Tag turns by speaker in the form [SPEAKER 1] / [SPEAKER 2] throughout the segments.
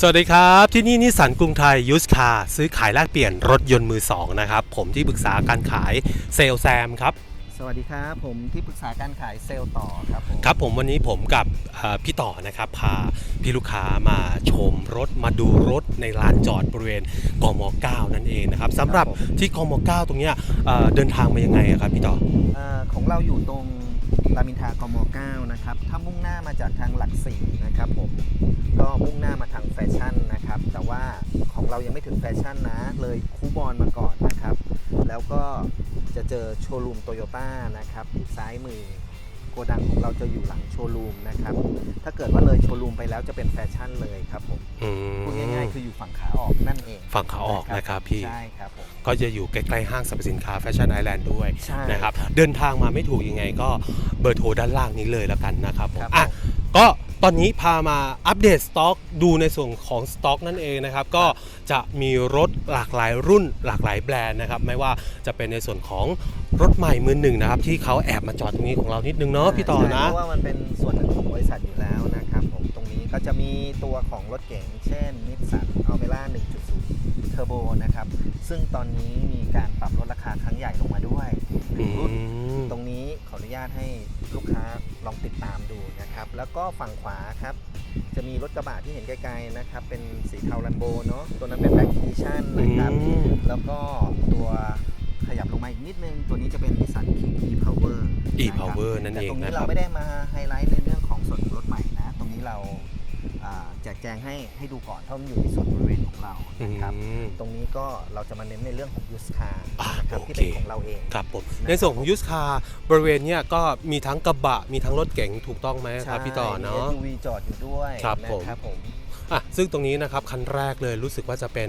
[SPEAKER 1] สวัสดีครับ ที่นี่นิสสันกรุงไทยยูสคาซื้อขายแลกเปลี่ยนรถยนต์มือสองนะครับ ผมที่ปรึกษาการขายเซลแซมครับ
[SPEAKER 2] สวัสดีครับ ผมที่ปรึกษาการขายเซลล์ต่อครับผม
[SPEAKER 1] ครับผมวันนี้ผมกับเอ่อพี่ต่อนะครับพาพี่ลูกค้ามาชมรถมาดูรถในลานจอดบริเวณกม 9 นั่นเองนะครับสำหรับที่กม 9 ตรงเนี้ยเอ่อเดินทางมายังไงอะครับพี่ต่อ
[SPEAKER 2] เออของเราอยู่ตรง รามอินทากม9นะครับ ถ้ามุ่งหน้ามาจากทางหลักสี่นะครับผม ก็มุ่งหน้ามาทางแฟชั่นนะครับ แต่ว่าของเรายังไม่ถึงแฟชั่นนะ เลยคูบอลมาก่อนนะครับ แล้วก็จะเจอโชว์รูมโตโยต้านะครับอยู่ซ้ายมือ กดังของเราจะอยู่หลังโชว์รูมนะครับ ถ้าเกิดว่าเลยโชว์รูมไปแล้วจะเป็นแฟชั่นเลยครับผม
[SPEAKER 1] อืม
[SPEAKER 2] พูดง่ายๆคืออยู่ฝั่งขาออกนั่นเอง
[SPEAKER 1] ฝั่งขาออกนะครับพี่
[SPEAKER 2] ใช่ครับผม
[SPEAKER 1] ก็จะอยู่ใกล้ๆห้างสรรพสินค้าแฟชั่นไอแลนด์ด้วย
[SPEAKER 2] ใช่
[SPEAKER 1] นะครับ เดินทางมาไม่ถูกยังไงก็เบอร์โทรด้านล่างนี้เลยแล้วกันนะครับผม
[SPEAKER 2] ครับ
[SPEAKER 1] อะ
[SPEAKER 2] ผม
[SPEAKER 1] ก็ ตอนนี้พามาอัปเดตสต็อกดูในส่วนของสต็อกนั่นเองนะครับ ก็จะมีรถหลากหลายรุ่นหลากหลายแบรนด์นะครับ ไม่ว่าจะเป็นในส่วนของรถใหม่มือหนึ่งนะครับ ที่เขาแอบมาจอดตรงนี้ของเรานิดนึงเนาะพี่ต่อนะ
[SPEAKER 2] ใช่เพราะว่ามันเป็นส่วนหนึ่งของบริษัทอยู่แล้วนะครับผมตรงนี้ก็จะมีตัวของรถเก๋งเช่นนิสสันอัลเมล่า1.0เทอร์โบนะครับ ซึ่งตอนนี้มีการปรับลดราคาครั้งใหญ่ลงมาด้วย หนึ่งรุ่น
[SPEAKER 1] อืม
[SPEAKER 2] ตรงนี้ขออนุญาตให้ลูกค้าลองติดตามดูนะครับ แล้วก็ฝั่งขวาครับ จะมีรถกระบะที่เห็นไกลๆนะครับ เป็นสีเทาลัมโบเนาะตัวนั้นเป็นแบ็คดิชั่นนะครับ
[SPEAKER 1] อืม
[SPEAKER 2] แล้วก็ตัวขยับลงมาอีกนิดนึง ตัวนี้จะเป็น Nissan Kick e-Power นะครับ
[SPEAKER 1] e-power นั่น
[SPEAKER 2] แต่
[SPEAKER 1] เอง
[SPEAKER 2] ตรงนี้
[SPEAKER 1] นะค
[SPEAKER 2] เรา
[SPEAKER 1] รับ
[SPEAKER 2] ไม่ได้มาไฮไลท์ใน แจกแจงให้ให้ดูก่อนเพราะมันอยู่ในส่วนบริเวณของเรา
[SPEAKER 1] อื
[SPEAKER 2] นะครับ
[SPEAKER 1] ม
[SPEAKER 2] ตรงนี้ก็เราจะมาเน้นในเรื่องของยูสคาร์
[SPEAKER 1] อ่า
[SPEAKER 2] นะครับ
[SPEAKER 1] โอ
[SPEAKER 2] ที่
[SPEAKER 1] เค
[SPEAKER 2] เป็นของเราเอง
[SPEAKER 1] ครับผม
[SPEAKER 2] นะครับ
[SPEAKER 1] ในส่วนของยูสคาร์บริเวณเนี้ยก็มีทั้งกระบะมีทั้งรถเก๋งถูกต้องไหมครับพี่ต่อเนาะ
[SPEAKER 2] มี SUV จอดอยู่ด้วย
[SPEAKER 1] ครับ
[SPEAKER 2] นะ
[SPEAKER 1] ผม
[SPEAKER 2] ครับผม
[SPEAKER 1] อะซึ่งตรงนี้นะครับคันแรกเลยรู้สึกว่าจะเป็น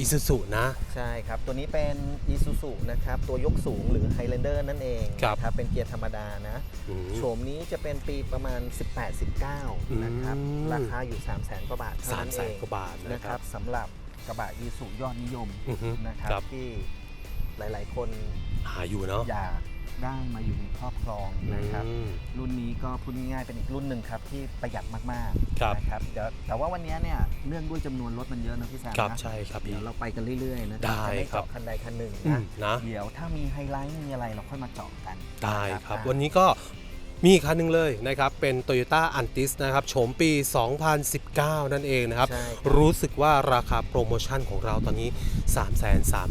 [SPEAKER 1] อิซูซุนะ
[SPEAKER 2] ใช่ครับ ตัวนี้เป็น Isuzu นะครับ ตัวยกสูงหรือ Highlander นั่นเอง
[SPEAKER 1] ครับ
[SPEAKER 2] นะครับ เป็นเกียร์ธรรมดานะ
[SPEAKER 1] อืม
[SPEAKER 2] โฉมนี้จะเป็นปีประมาณ18-19 นะครับ
[SPEAKER 1] อืม
[SPEAKER 2] ราคาอยู่ 3 0 0แสนกว่าบาทเท่า
[SPEAKER 1] สาม
[SPEAKER 2] นั้น
[SPEAKER 1] แส
[SPEAKER 2] เอนง
[SPEAKER 1] กว่าบาท
[SPEAKER 2] นะ
[SPEAKER 1] นะ
[SPEAKER 2] ค
[SPEAKER 1] ค
[SPEAKER 2] รั
[SPEAKER 1] รั
[SPEAKER 2] บ บสำหรับกระบะอีสุยอดนิยม
[SPEAKER 1] อือฮึ
[SPEAKER 2] นะครับ
[SPEAKER 1] ครับ
[SPEAKER 2] ที่หลายๆ คน
[SPEAKER 1] หาอยู่เนาะ
[SPEAKER 2] อยาก ได้มาอยู่ในครอบครองนะครับ
[SPEAKER 1] อืม
[SPEAKER 2] รุ่นนี้ก็พูดง่ายๆเป็นอีกรุ่นหนึ่งครับที่ประหยัดมาก
[SPEAKER 1] ครับ
[SPEAKER 2] ๆนะครับเดี๋ยวแต่ว่าวันนี้เนี่ยเนื่องด้วยจำนวนรถมันเยอะนะพี่แซม
[SPEAKER 1] ครับ
[SPEAKER 2] นะ
[SPEAKER 1] ใช่ครับพี่
[SPEAKER 2] เดี๋ยวเราไปกันเรื่อยๆนะค
[SPEAKER 1] ได้
[SPEAKER 2] รัจะไม่
[SPEAKER 1] ครับ
[SPEAKER 2] เจาะคันใดคันหนึ่ง
[SPEAKER 1] อื
[SPEAKER 2] นะ
[SPEAKER 1] มนะ
[SPEAKER 2] เดี๋ยวถ้ามีไฮไลท์มีอะไรเราค่อยมาเจาะกัน
[SPEAKER 1] ได้ครับ
[SPEAKER 2] อ่า
[SPEAKER 1] วันนี้ก็ มีอีกคันหนึ่งเลยนะครับเป็น Toyota Antis นะครับโฉมปี 2019 นั่นเองนะครับ
[SPEAKER 2] ใช่ครับ
[SPEAKER 1] รู้สึกว่าราคาโปรโมชั่นของเราตอนนี้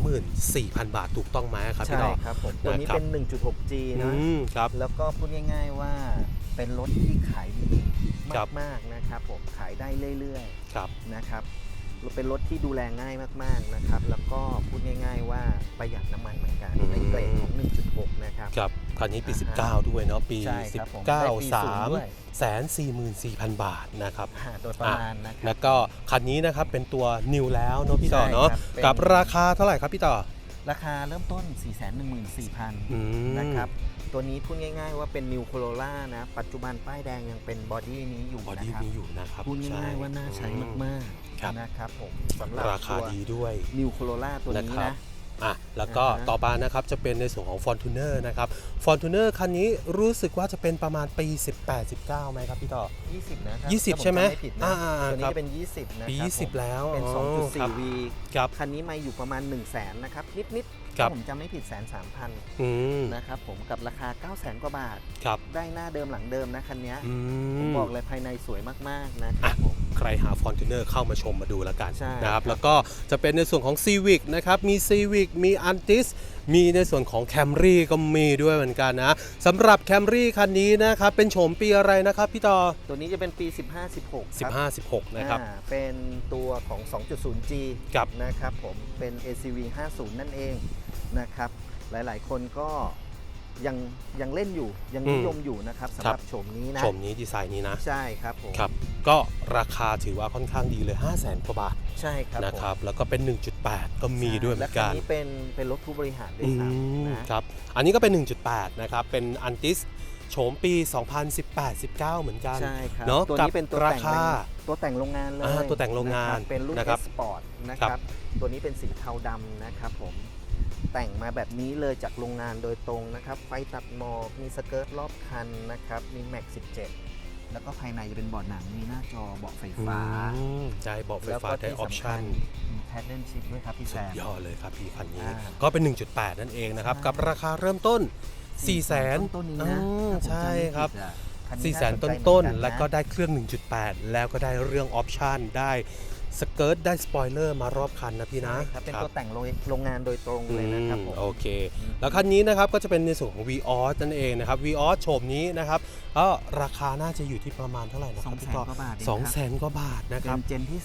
[SPEAKER 1] 334,000 บาทถูกต้องไหมครับพี่
[SPEAKER 2] ใช่
[SPEAKER 1] ดอก
[SPEAKER 2] ครับผมตัวนี้
[SPEAKER 1] นะครับ
[SPEAKER 2] เป็น 1.6G นะ
[SPEAKER 1] อืมครับ
[SPEAKER 2] แล้วก็พูดง่าย ๆว่าเป็นรถที่ขายดี
[SPEAKER 1] ครับ
[SPEAKER 2] มากๆนะครับผมขายได้เรื่อย
[SPEAKER 1] ครับ
[SPEAKER 2] ๆนะครับ เป็นรถที่ดูแลง่ายมากๆนะครับ แล้วก็พูดง่าย ๆ ว่าประหยัดน้ำมันเหมือนกัน
[SPEAKER 1] อืม
[SPEAKER 2] ในเกรดของ 1.6 นะครับ
[SPEAKER 1] ครับคันนี้ปี
[SPEAKER 2] อ่าฮะ
[SPEAKER 1] 19 ด้วยเนาะปี
[SPEAKER 2] ใช่ครับผมได้ปี
[SPEAKER 1] 19
[SPEAKER 2] ศูนย์ด้วย
[SPEAKER 1] 3แสน44,000 บาทนะครับ
[SPEAKER 2] อ่าโดยประมาณนะครั
[SPEAKER 1] แล้
[SPEAKER 2] บ
[SPEAKER 1] วก็คันนี้นะครับเป็นตัวนิวแล้วเนาะพี่ต่อ
[SPEAKER 2] ใช่
[SPEAKER 1] เนาะ
[SPEAKER 2] ครับเป็น
[SPEAKER 1] กับราคาเท่าไหร่ครับพี่ต่อ
[SPEAKER 2] ราคาเริ่มต้น 414,000
[SPEAKER 1] อืม
[SPEAKER 2] นะครับ ตัวนี้พูดง่าย ๆ ว่าเป็น New Corolla นะ ปัจจุบันป้ายแดงยังเป็นบอดี้นี้อยู่
[SPEAKER 1] บอ
[SPEAKER 2] นะ
[SPEAKER 1] ดี้
[SPEAKER 2] ครับ
[SPEAKER 1] มีอยู่นะครับ
[SPEAKER 2] พูดง่ายๆว่าน่าใช้มาก
[SPEAKER 1] ครับ
[SPEAKER 2] ๆนะครับผมสำหรับ
[SPEAKER 1] ราคา
[SPEAKER 2] ตัว
[SPEAKER 1] ดีด้วย
[SPEAKER 2] New Corolla ตัวนี้
[SPEAKER 1] นะครับ
[SPEAKER 2] นะ
[SPEAKER 1] อะแล้วก็
[SPEAKER 2] อ่าฮะ
[SPEAKER 1] ต่อมานะครับจะเป็นในส่วนของ Fortuner นะครับ Fortuner คันนี้รู้สึกว่าจะเป็นประมาณปี 18-19ไหมครับพี่ต่อ
[SPEAKER 2] 20นะครั
[SPEAKER 1] ยี่สิบ
[SPEAKER 2] ถ้าผ
[SPEAKER 1] ใช่ไหม
[SPEAKER 2] จำผิดนะ
[SPEAKER 1] อ่าๆๆ
[SPEAKER 2] ตัวนี้
[SPEAKER 1] ครับ
[SPEAKER 2] จะเป็น 20 นะ
[SPEAKER 1] ปี
[SPEAKER 2] ครับผม
[SPEAKER 1] 20 แล้ว
[SPEAKER 2] เป็น
[SPEAKER 1] อ๋อครับ
[SPEAKER 2] 2.4V
[SPEAKER 1] ครับ
[SPEAKER 2] คันนี้มาอยู่ประมาณ 1 0 0 0 0แสนนะครับ นิดๆ
[SPEAKER 1] ครับ
[SPEAKER 2] ถ้าผมจำไม่ผิดแสนสามพัน
[SPEAKER 1] อืม
[SPEAKER 2] นะครับผมกับราคา 9 0 0 0 0 0กว่าบาท
[SPEAKER 1] ครับ
[SPEAKER 2] ได้หน้าเดิมหลังเดิมนะคันเนี้ย
[SPEAKER 1] อื
[SPEAKER 2] ผม
[SPEAKER 1] ม
[SPEAKER 2] บอกเลยภายในสวยมากๆนะครับผม
[SPEAKER 1] ใครหา Fortuner เข้ามาชมมาดูแล้วกัน
[SPEAKER 2] ใช่
[SPEAKER 1] นะครับ
[SPEAKER 2] ครับ
[SPEAKER 1] แล้วก็จะเป็นในส่วนของ Civic นะครับ มี Civic มี Antis มีในส่วนของ Camry ก็มีด้วยเหมือนกันนะสำหรับ Camry คันนี้นะครับเป็นโฉมปีอะไรนะครับพี่ต่อ
[SPEAKER 2] ตัวนี้จะเป็นปี 15-16ครับ
[SPEAKER 1] 15 16นะครับ
[SPEAKER 2] อ่าเป็นตัวของ 2.0G
[SPEAKER 1] ครับ
[SPEAKER 2] นะครับผมเป็น ACV 50 นั่นเองนะครับ หลายๆ คนก็ ยังยังเล่นอยู่ยังนิยมอยู่นะครับสำหรับโฉมนี้นะ
[SPEAKER 1] โฉมนี้ดีไซน์นี้นะ
[SPEAKER 2] ใช่ครับผม
[SPEAKER 1] ครับ ก็ราคาถือว่าค่อนข้างดีเลย 5 0 0 0 0 0กว่าบาท
[SPEAKER 2] ใช่ครับ
[SPEAKER 1] นะครับ แล้วก็เป็น 1.8 ก็
[SPEAKER 2] ผม
[SPEAKER 1] มีด้วยเหมื
[SPEAKER 2] และ
[SPEAKER 1] อน
[SPEAKER 2] คั
[SPEAKER 1] กัน
[SPEAKER 2] นี้เป็นเป็นรถผู้บริหารด้วย
[SPEAKER 1] อื
[SPEAKER 2] ซ้
[SPEAKER 1] มำ
[SPEAKER 2] นะ
[SPEAKER 1] ครับ อันนี้ก็เป็น 1.8 นะครับ เป็นอันติสโฉมปี 2018-19 เหมือนกัน
[SPEAKER 2] ใช่ครับ
[SPEAKER 1] เนอะ
[SPEAKER 2] ตัว
[SPEAKER 1] กับ
[SPEAKER 2] นี้เป็นตัว
[SPEAKER 1] รา
[SPEAKER 2] แต่ง
[SPEAKER 1] คา
[SPEAKER 2] ตัวแต่งโรงงานเลย
[SPEAKER 1] อ่าตัวแต่งโรงงานะ
[SPEAKER 2] คบเป็นรุ่น
[SPEAKER 1] นะครับ
[SPEAKER 2] S Sport นะค
[SPEAKER 1] ครั
[SPEAKER 2] รับ
[SPEAKER 1] บ
[SPEAKER 2] ตัวนี้เป็นสีเทาดำนะครับผม แต่งมาแบบนี้เลยจากโรงงานโดยตรงนะครับ ไฟตัดหมอก มีสเกิร์ตรอบคันนะครับ มีแม็ก17 แล้วก็ภายในจะเป็นเบาะหนัง มีหน้าจอเบาะไฟฟ้า
[SPEAKER 1] อืมใช่บอกไฟ
[SPEAKER 2] แล้ว
[SPEAKER 1] ฟ้า
[SPEAKER 2] ก็
[SPEAKER 1] ได้
[SPEAKER 2] ที่
[SPEAKER 1] ออป
[SPEAKER 2] สำคั
[SPEAKER 1] ชั่
[SPEAKER 2] ญ
[SPEAKER 1] น
[SPEAKER 2] มีแพดเดิลชิพด้วยครับพี่แซ
[SPEAKER 1] สุด
[SPEAKER 2] ม
[SPEAKER 1] ยอดเลยครับพี่คันนี้
[SPEAKER 2] อ่า
[SPEAKER 1] ก็เป็น 1.8 นั่นเองนะครับ
[SPEAKER 2] ใช่
[SPEAKER 1] กับราคาเริ่มต้น 4 0 0 0 0 0
[SPEAKER 2] ต้นๆนี้
[SPEAKER 1] อื
[SPEAKER 2] นะ
[SPEAKER 1] ม
[SPEAKER 2] ถ้าผม
[SPEAKER 1] ใช่
[SPEAKER 2] จำไม่ผิด
[SPEAKER 1] ครับ
[SPEAKER 2] อะคั
[SPEAKER 1] 4 0 0 0 0าต้น
[SPEAKER 2] สใจ
[SPEAKER 1] ต้น
[SPEAKER 2] เหมือกัะ
[SPEAKER 1] แล้วก็ได้เครื่อง 1.8 แล้วก็ได้เรื่องออปชันได้ สเกิร์ตได้สปอยเลอร์มารอบคันนะพี่นะ
[SPEAKER 2] ใช่ครับเป็นตัวแต่งโรงโรงงานโดยตรงเลยนะครับผม
[SPEAKER 1] อืมโอเค
[SPEAKER 2] อืม
[SPEAKER 1] แล้วคันนี้นะครับก็จะเป็นในส่วนของ v ีออสนั่นเองนะครับ v ีออสโฉมนี้นะครับก็ราคาน่าจะอยู่ที่ประมาณเท่าไหร่นะค
[SPEAKER 2] สอ
[SPEAKER 1] รับ
[SPEAKER 2] งแส
[SPEAKER 1] พี่
[SPEAKER 2] น
[SPEAKER 1] ต่อก
[SPEAKER 2] ว่าบาทเอง
[SPEAKER 1] สอง
[SPEAKER 2] ครับ
[SPEAKER 1] แสนกว่าบาทนะค
[SPEAKER 2] เป็
[SPEAKER 1] รับ
[SPEAKER 2] นเจนที่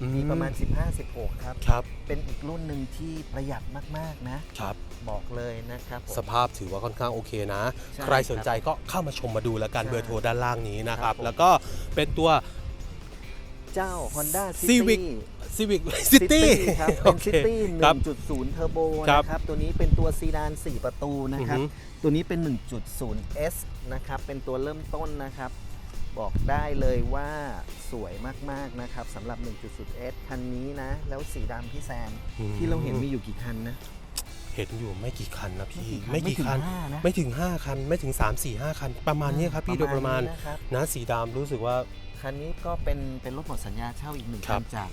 [SPEAKER 1] อืม
[SPEAKER 2] 3มีประมาณ 15-16 ครับ
[SPEAKER 1] ครับ
[SPEAKER 2] เป็นอีกรุ่นหนึ่งที่ประหยัดมากๆนะ
[SPEAKER 1] ครับ
[SPEAKER 2] บอกเลยนะครับผม
[SPEAKER 1] สภาพถือว่าค่อนข้างโอเคนะ
[SPEAKER 2] ใช่
[SPEAKER 1] ใครสนใจก็เข้ามาชมมาดูแล้วกัน
[SPEAKER 2] ใช่
[SPEAKER 1] เบอร์โทรด้านล่างนี้นะครับ
[SPEAKER 2] ครับผม
[SPEAKER 1] แล้วก็เป็นตัว
[SPEAKER 2] เจ้า Honda
[SPEAKER 1] Civic
[SPEAKER 2] City
[SPEAKER 1] Civic
[SPEAKER 2] City
[SPEAKER 1] City
[SPEAKER 2] ครับ
[SPEAKER 1] โอ
[SPEAKER 2] เป็น
[SPEAKER 1] เค
[SPEAKER 2] City
[SPEAKER 1] ครับ
[SPEAKER 2] 1.0เทอร์โบ
[SPEAKER 1] ครับ
[SPEAKER 2] นะครับ ตัวนี้เป็นตัวซีดาน 4 ประตูนะครับ
[SPEAKER 1] อือฮึ
[SPEAKER 2] ตัวนี้เป็น 1.0 S นะครับ เป็นตัวเริ่มต้นนะครับ บอกได้เลยว่าสวยมาก ๆ นะครับสำหรับ 1.0 S คันนี้นะ แล้วสีดำพี่แซม ที่เราเห็นมีอยู่กี่คันนะ
[SPEAKER 1] เห็นอยู่ไม่กี่คันนะพี่
[SPEAKER 2] ไม่
[SPEAKER 1] ไม่
[SPEAKER 2] กี่
[SPEAKER 1] กี่
[SPEAKER 2] คั
[SPEAKER 1] คั
[SPEAKER 2] น
[SPEAKER 1] น
[SPEAKER 2] ไม่ถึงห้านะ
[SPEAKER 1] ไม่ถึง 5 คัน ไม่ถึง 3 4 5 คัน ประมาณนี้ครับพี่โดยประมาณ
[SPEAKER 2] นี้นะครับ
[SPEAKER 1] นะสีดำรู้สึกว่า
[SPEAKER 2] คันนี้ก็เป็นเป็นรถหมดสัญญาเช่าอีกหนึ่ง
[SPEAKER 1] ครั
[SPEAKER 2] คั
[SPEAKER 1] บ
[SPEAKER 2] นจาก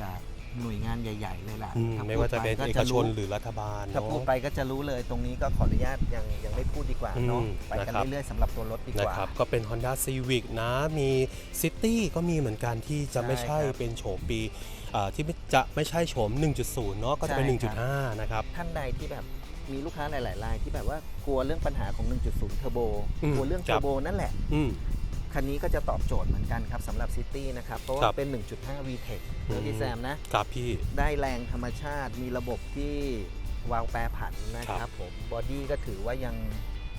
[SPEAKER 2] จากหน่วยงานใหญ่ ๆ เลยล่ะ
[SPEAKER 1] อืม
[SPEAKER 2] ถ้
[SPEAKER 1] ไม่ว่าจะเป็น
[SPEAKER 2] พูด
[SPEAKER 1] เอ
[SPEAKER 2] ไก็
[SPEAKER 1] กชน
[SPEAKER 2] รู้
[SPEAKER 1] หรือรัฐบาล
[SPEAKER 2] ถ้า
[SPEAKER 1] เนาะ
[SPEAKER 2] พูดไปก็จะรู้เลยตรงนี้ก็ขออนุญาตยังยังไม่พูดดีกว่าเนาะ
[SPEAKER 1] อืม
[SPEAKER 2] ไปกัน
[SPEAKER 1] นะครับ
[SPEAKER 2] เรื่อยๆสำหรับตัวรถดีก
[SPEAKER 1] นะ
[SPEAKER 2] ว่า
[SPEAKER 1] ครับก็เป็น Honda Civic นะมี City ก็มีเหมือนกันที่จะ
[SPEAKER 2] ใช่
[SPEAKER 1] ไม่ใช่
[SPEAKER 2] ครับ
[SPEAKER 1] เป็นโฉมปีอ่าที่ไม่จะไม่ใช่โฉม 1.0 เนาะก็จะเป็น
[SPEAKER 2] ใช่ครับ
[SPEAKER 1] 1.5 นะครับ
[SPEAKER 2] ท่านใดที่แบบมีลูกค้าหลายๆรายที่แบบว่ากลัวเรื่องปัญหาของ 1.0 เทอร์โบ
[SPEAKER 1] อืม
[SPEAKER 2] กลัวเรื่อง
[SPEAKER 1] ค
[SPEAKER 2] เท
[SPEAKER 1] รั
[SPEAKER 2] อบร์โบนั่นแหละ
[SPEAKER 1] อืม
[SPEAKER 2] คันนี้ก็จะตอบโจทย์เหมือนกันครับสำหรับ City นะครับ เพราะ
[SPEAKER 1] ครั
[SPEAKER 2] ว่า
[SPEAKER 1] บ
[SPEAKER 2] เป็น 1.5 VTEC เน
[SPEAKER 1] อื
[SPEAKER 2] อะ
[SPEAKER 1] ม
[SPEAKER 2] พี่แซมนะ
[SPEAKER 1] ครับพี่
[SPEAKER 2] ได้แรงธรรมชาติมีระบบที่วาล์วแปรผันนะค
[SPEAKER 1] ครั
[SPEAKER 2] รับบผมบอดี้ก็ถือว่ายัง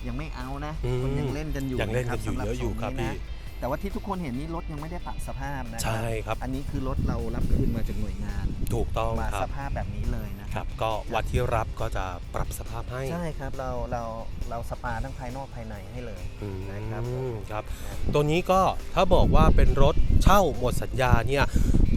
[SPEAKER 2] ยังไม่เอานะ
[SPEAKER 1] อืม
[SPEAKER 2] คนยังเล่นกันอยู่
[SPEAKER 1] ยังเล่นกันอยู่ะ
[SPEAKER 2] ครับ
[SPEAKER 1] เยอะอยู่ครับ
[SPEAKER 2] สำห
[SPEAKER 1] พี่
[SPEAKER 2] ทงนี้นะแต่ว่าที่ทุกคนเห็นนี่รถยังไม่ได้ปรับสภาพนะครั
[SPEAKER 1] ใช่ครับ
[SPEAKER 2] อันนี้คือรถเรารับคืนมาจากหน่วยงาน
[SPEAKER 1] ถูกต้อง
[SPEAKER 2] มา
[SPEAKER 1] ครั
[SPEAKER 2] ส
[SPEAKER 1] บ
[SPEAKER 2] ภาพแบบนี้เลยนะ
[SPEAKER 1] ค
[SPEAKER 2] ค
[SPEAKER 1] รั
[SPEAKER 2] รั
[SPEAKER 1] บบก็วันที่รับก็จะปรับสภาพให้
[SPEAKER 2] ใช่ครับเราเราเราสปาทั้งภายนอกภายในให้เลย
[SPEAKER 1] อืม
[SPEAKER 2] นะครับผม
[SPEAKER 1] ครับ
[SPEAKER 2] นะ
[SPEAKER 1] ตัวนี้ก็ถ้าบอกว่าเป็นรถเช่าหมดสัญญาเนี่ย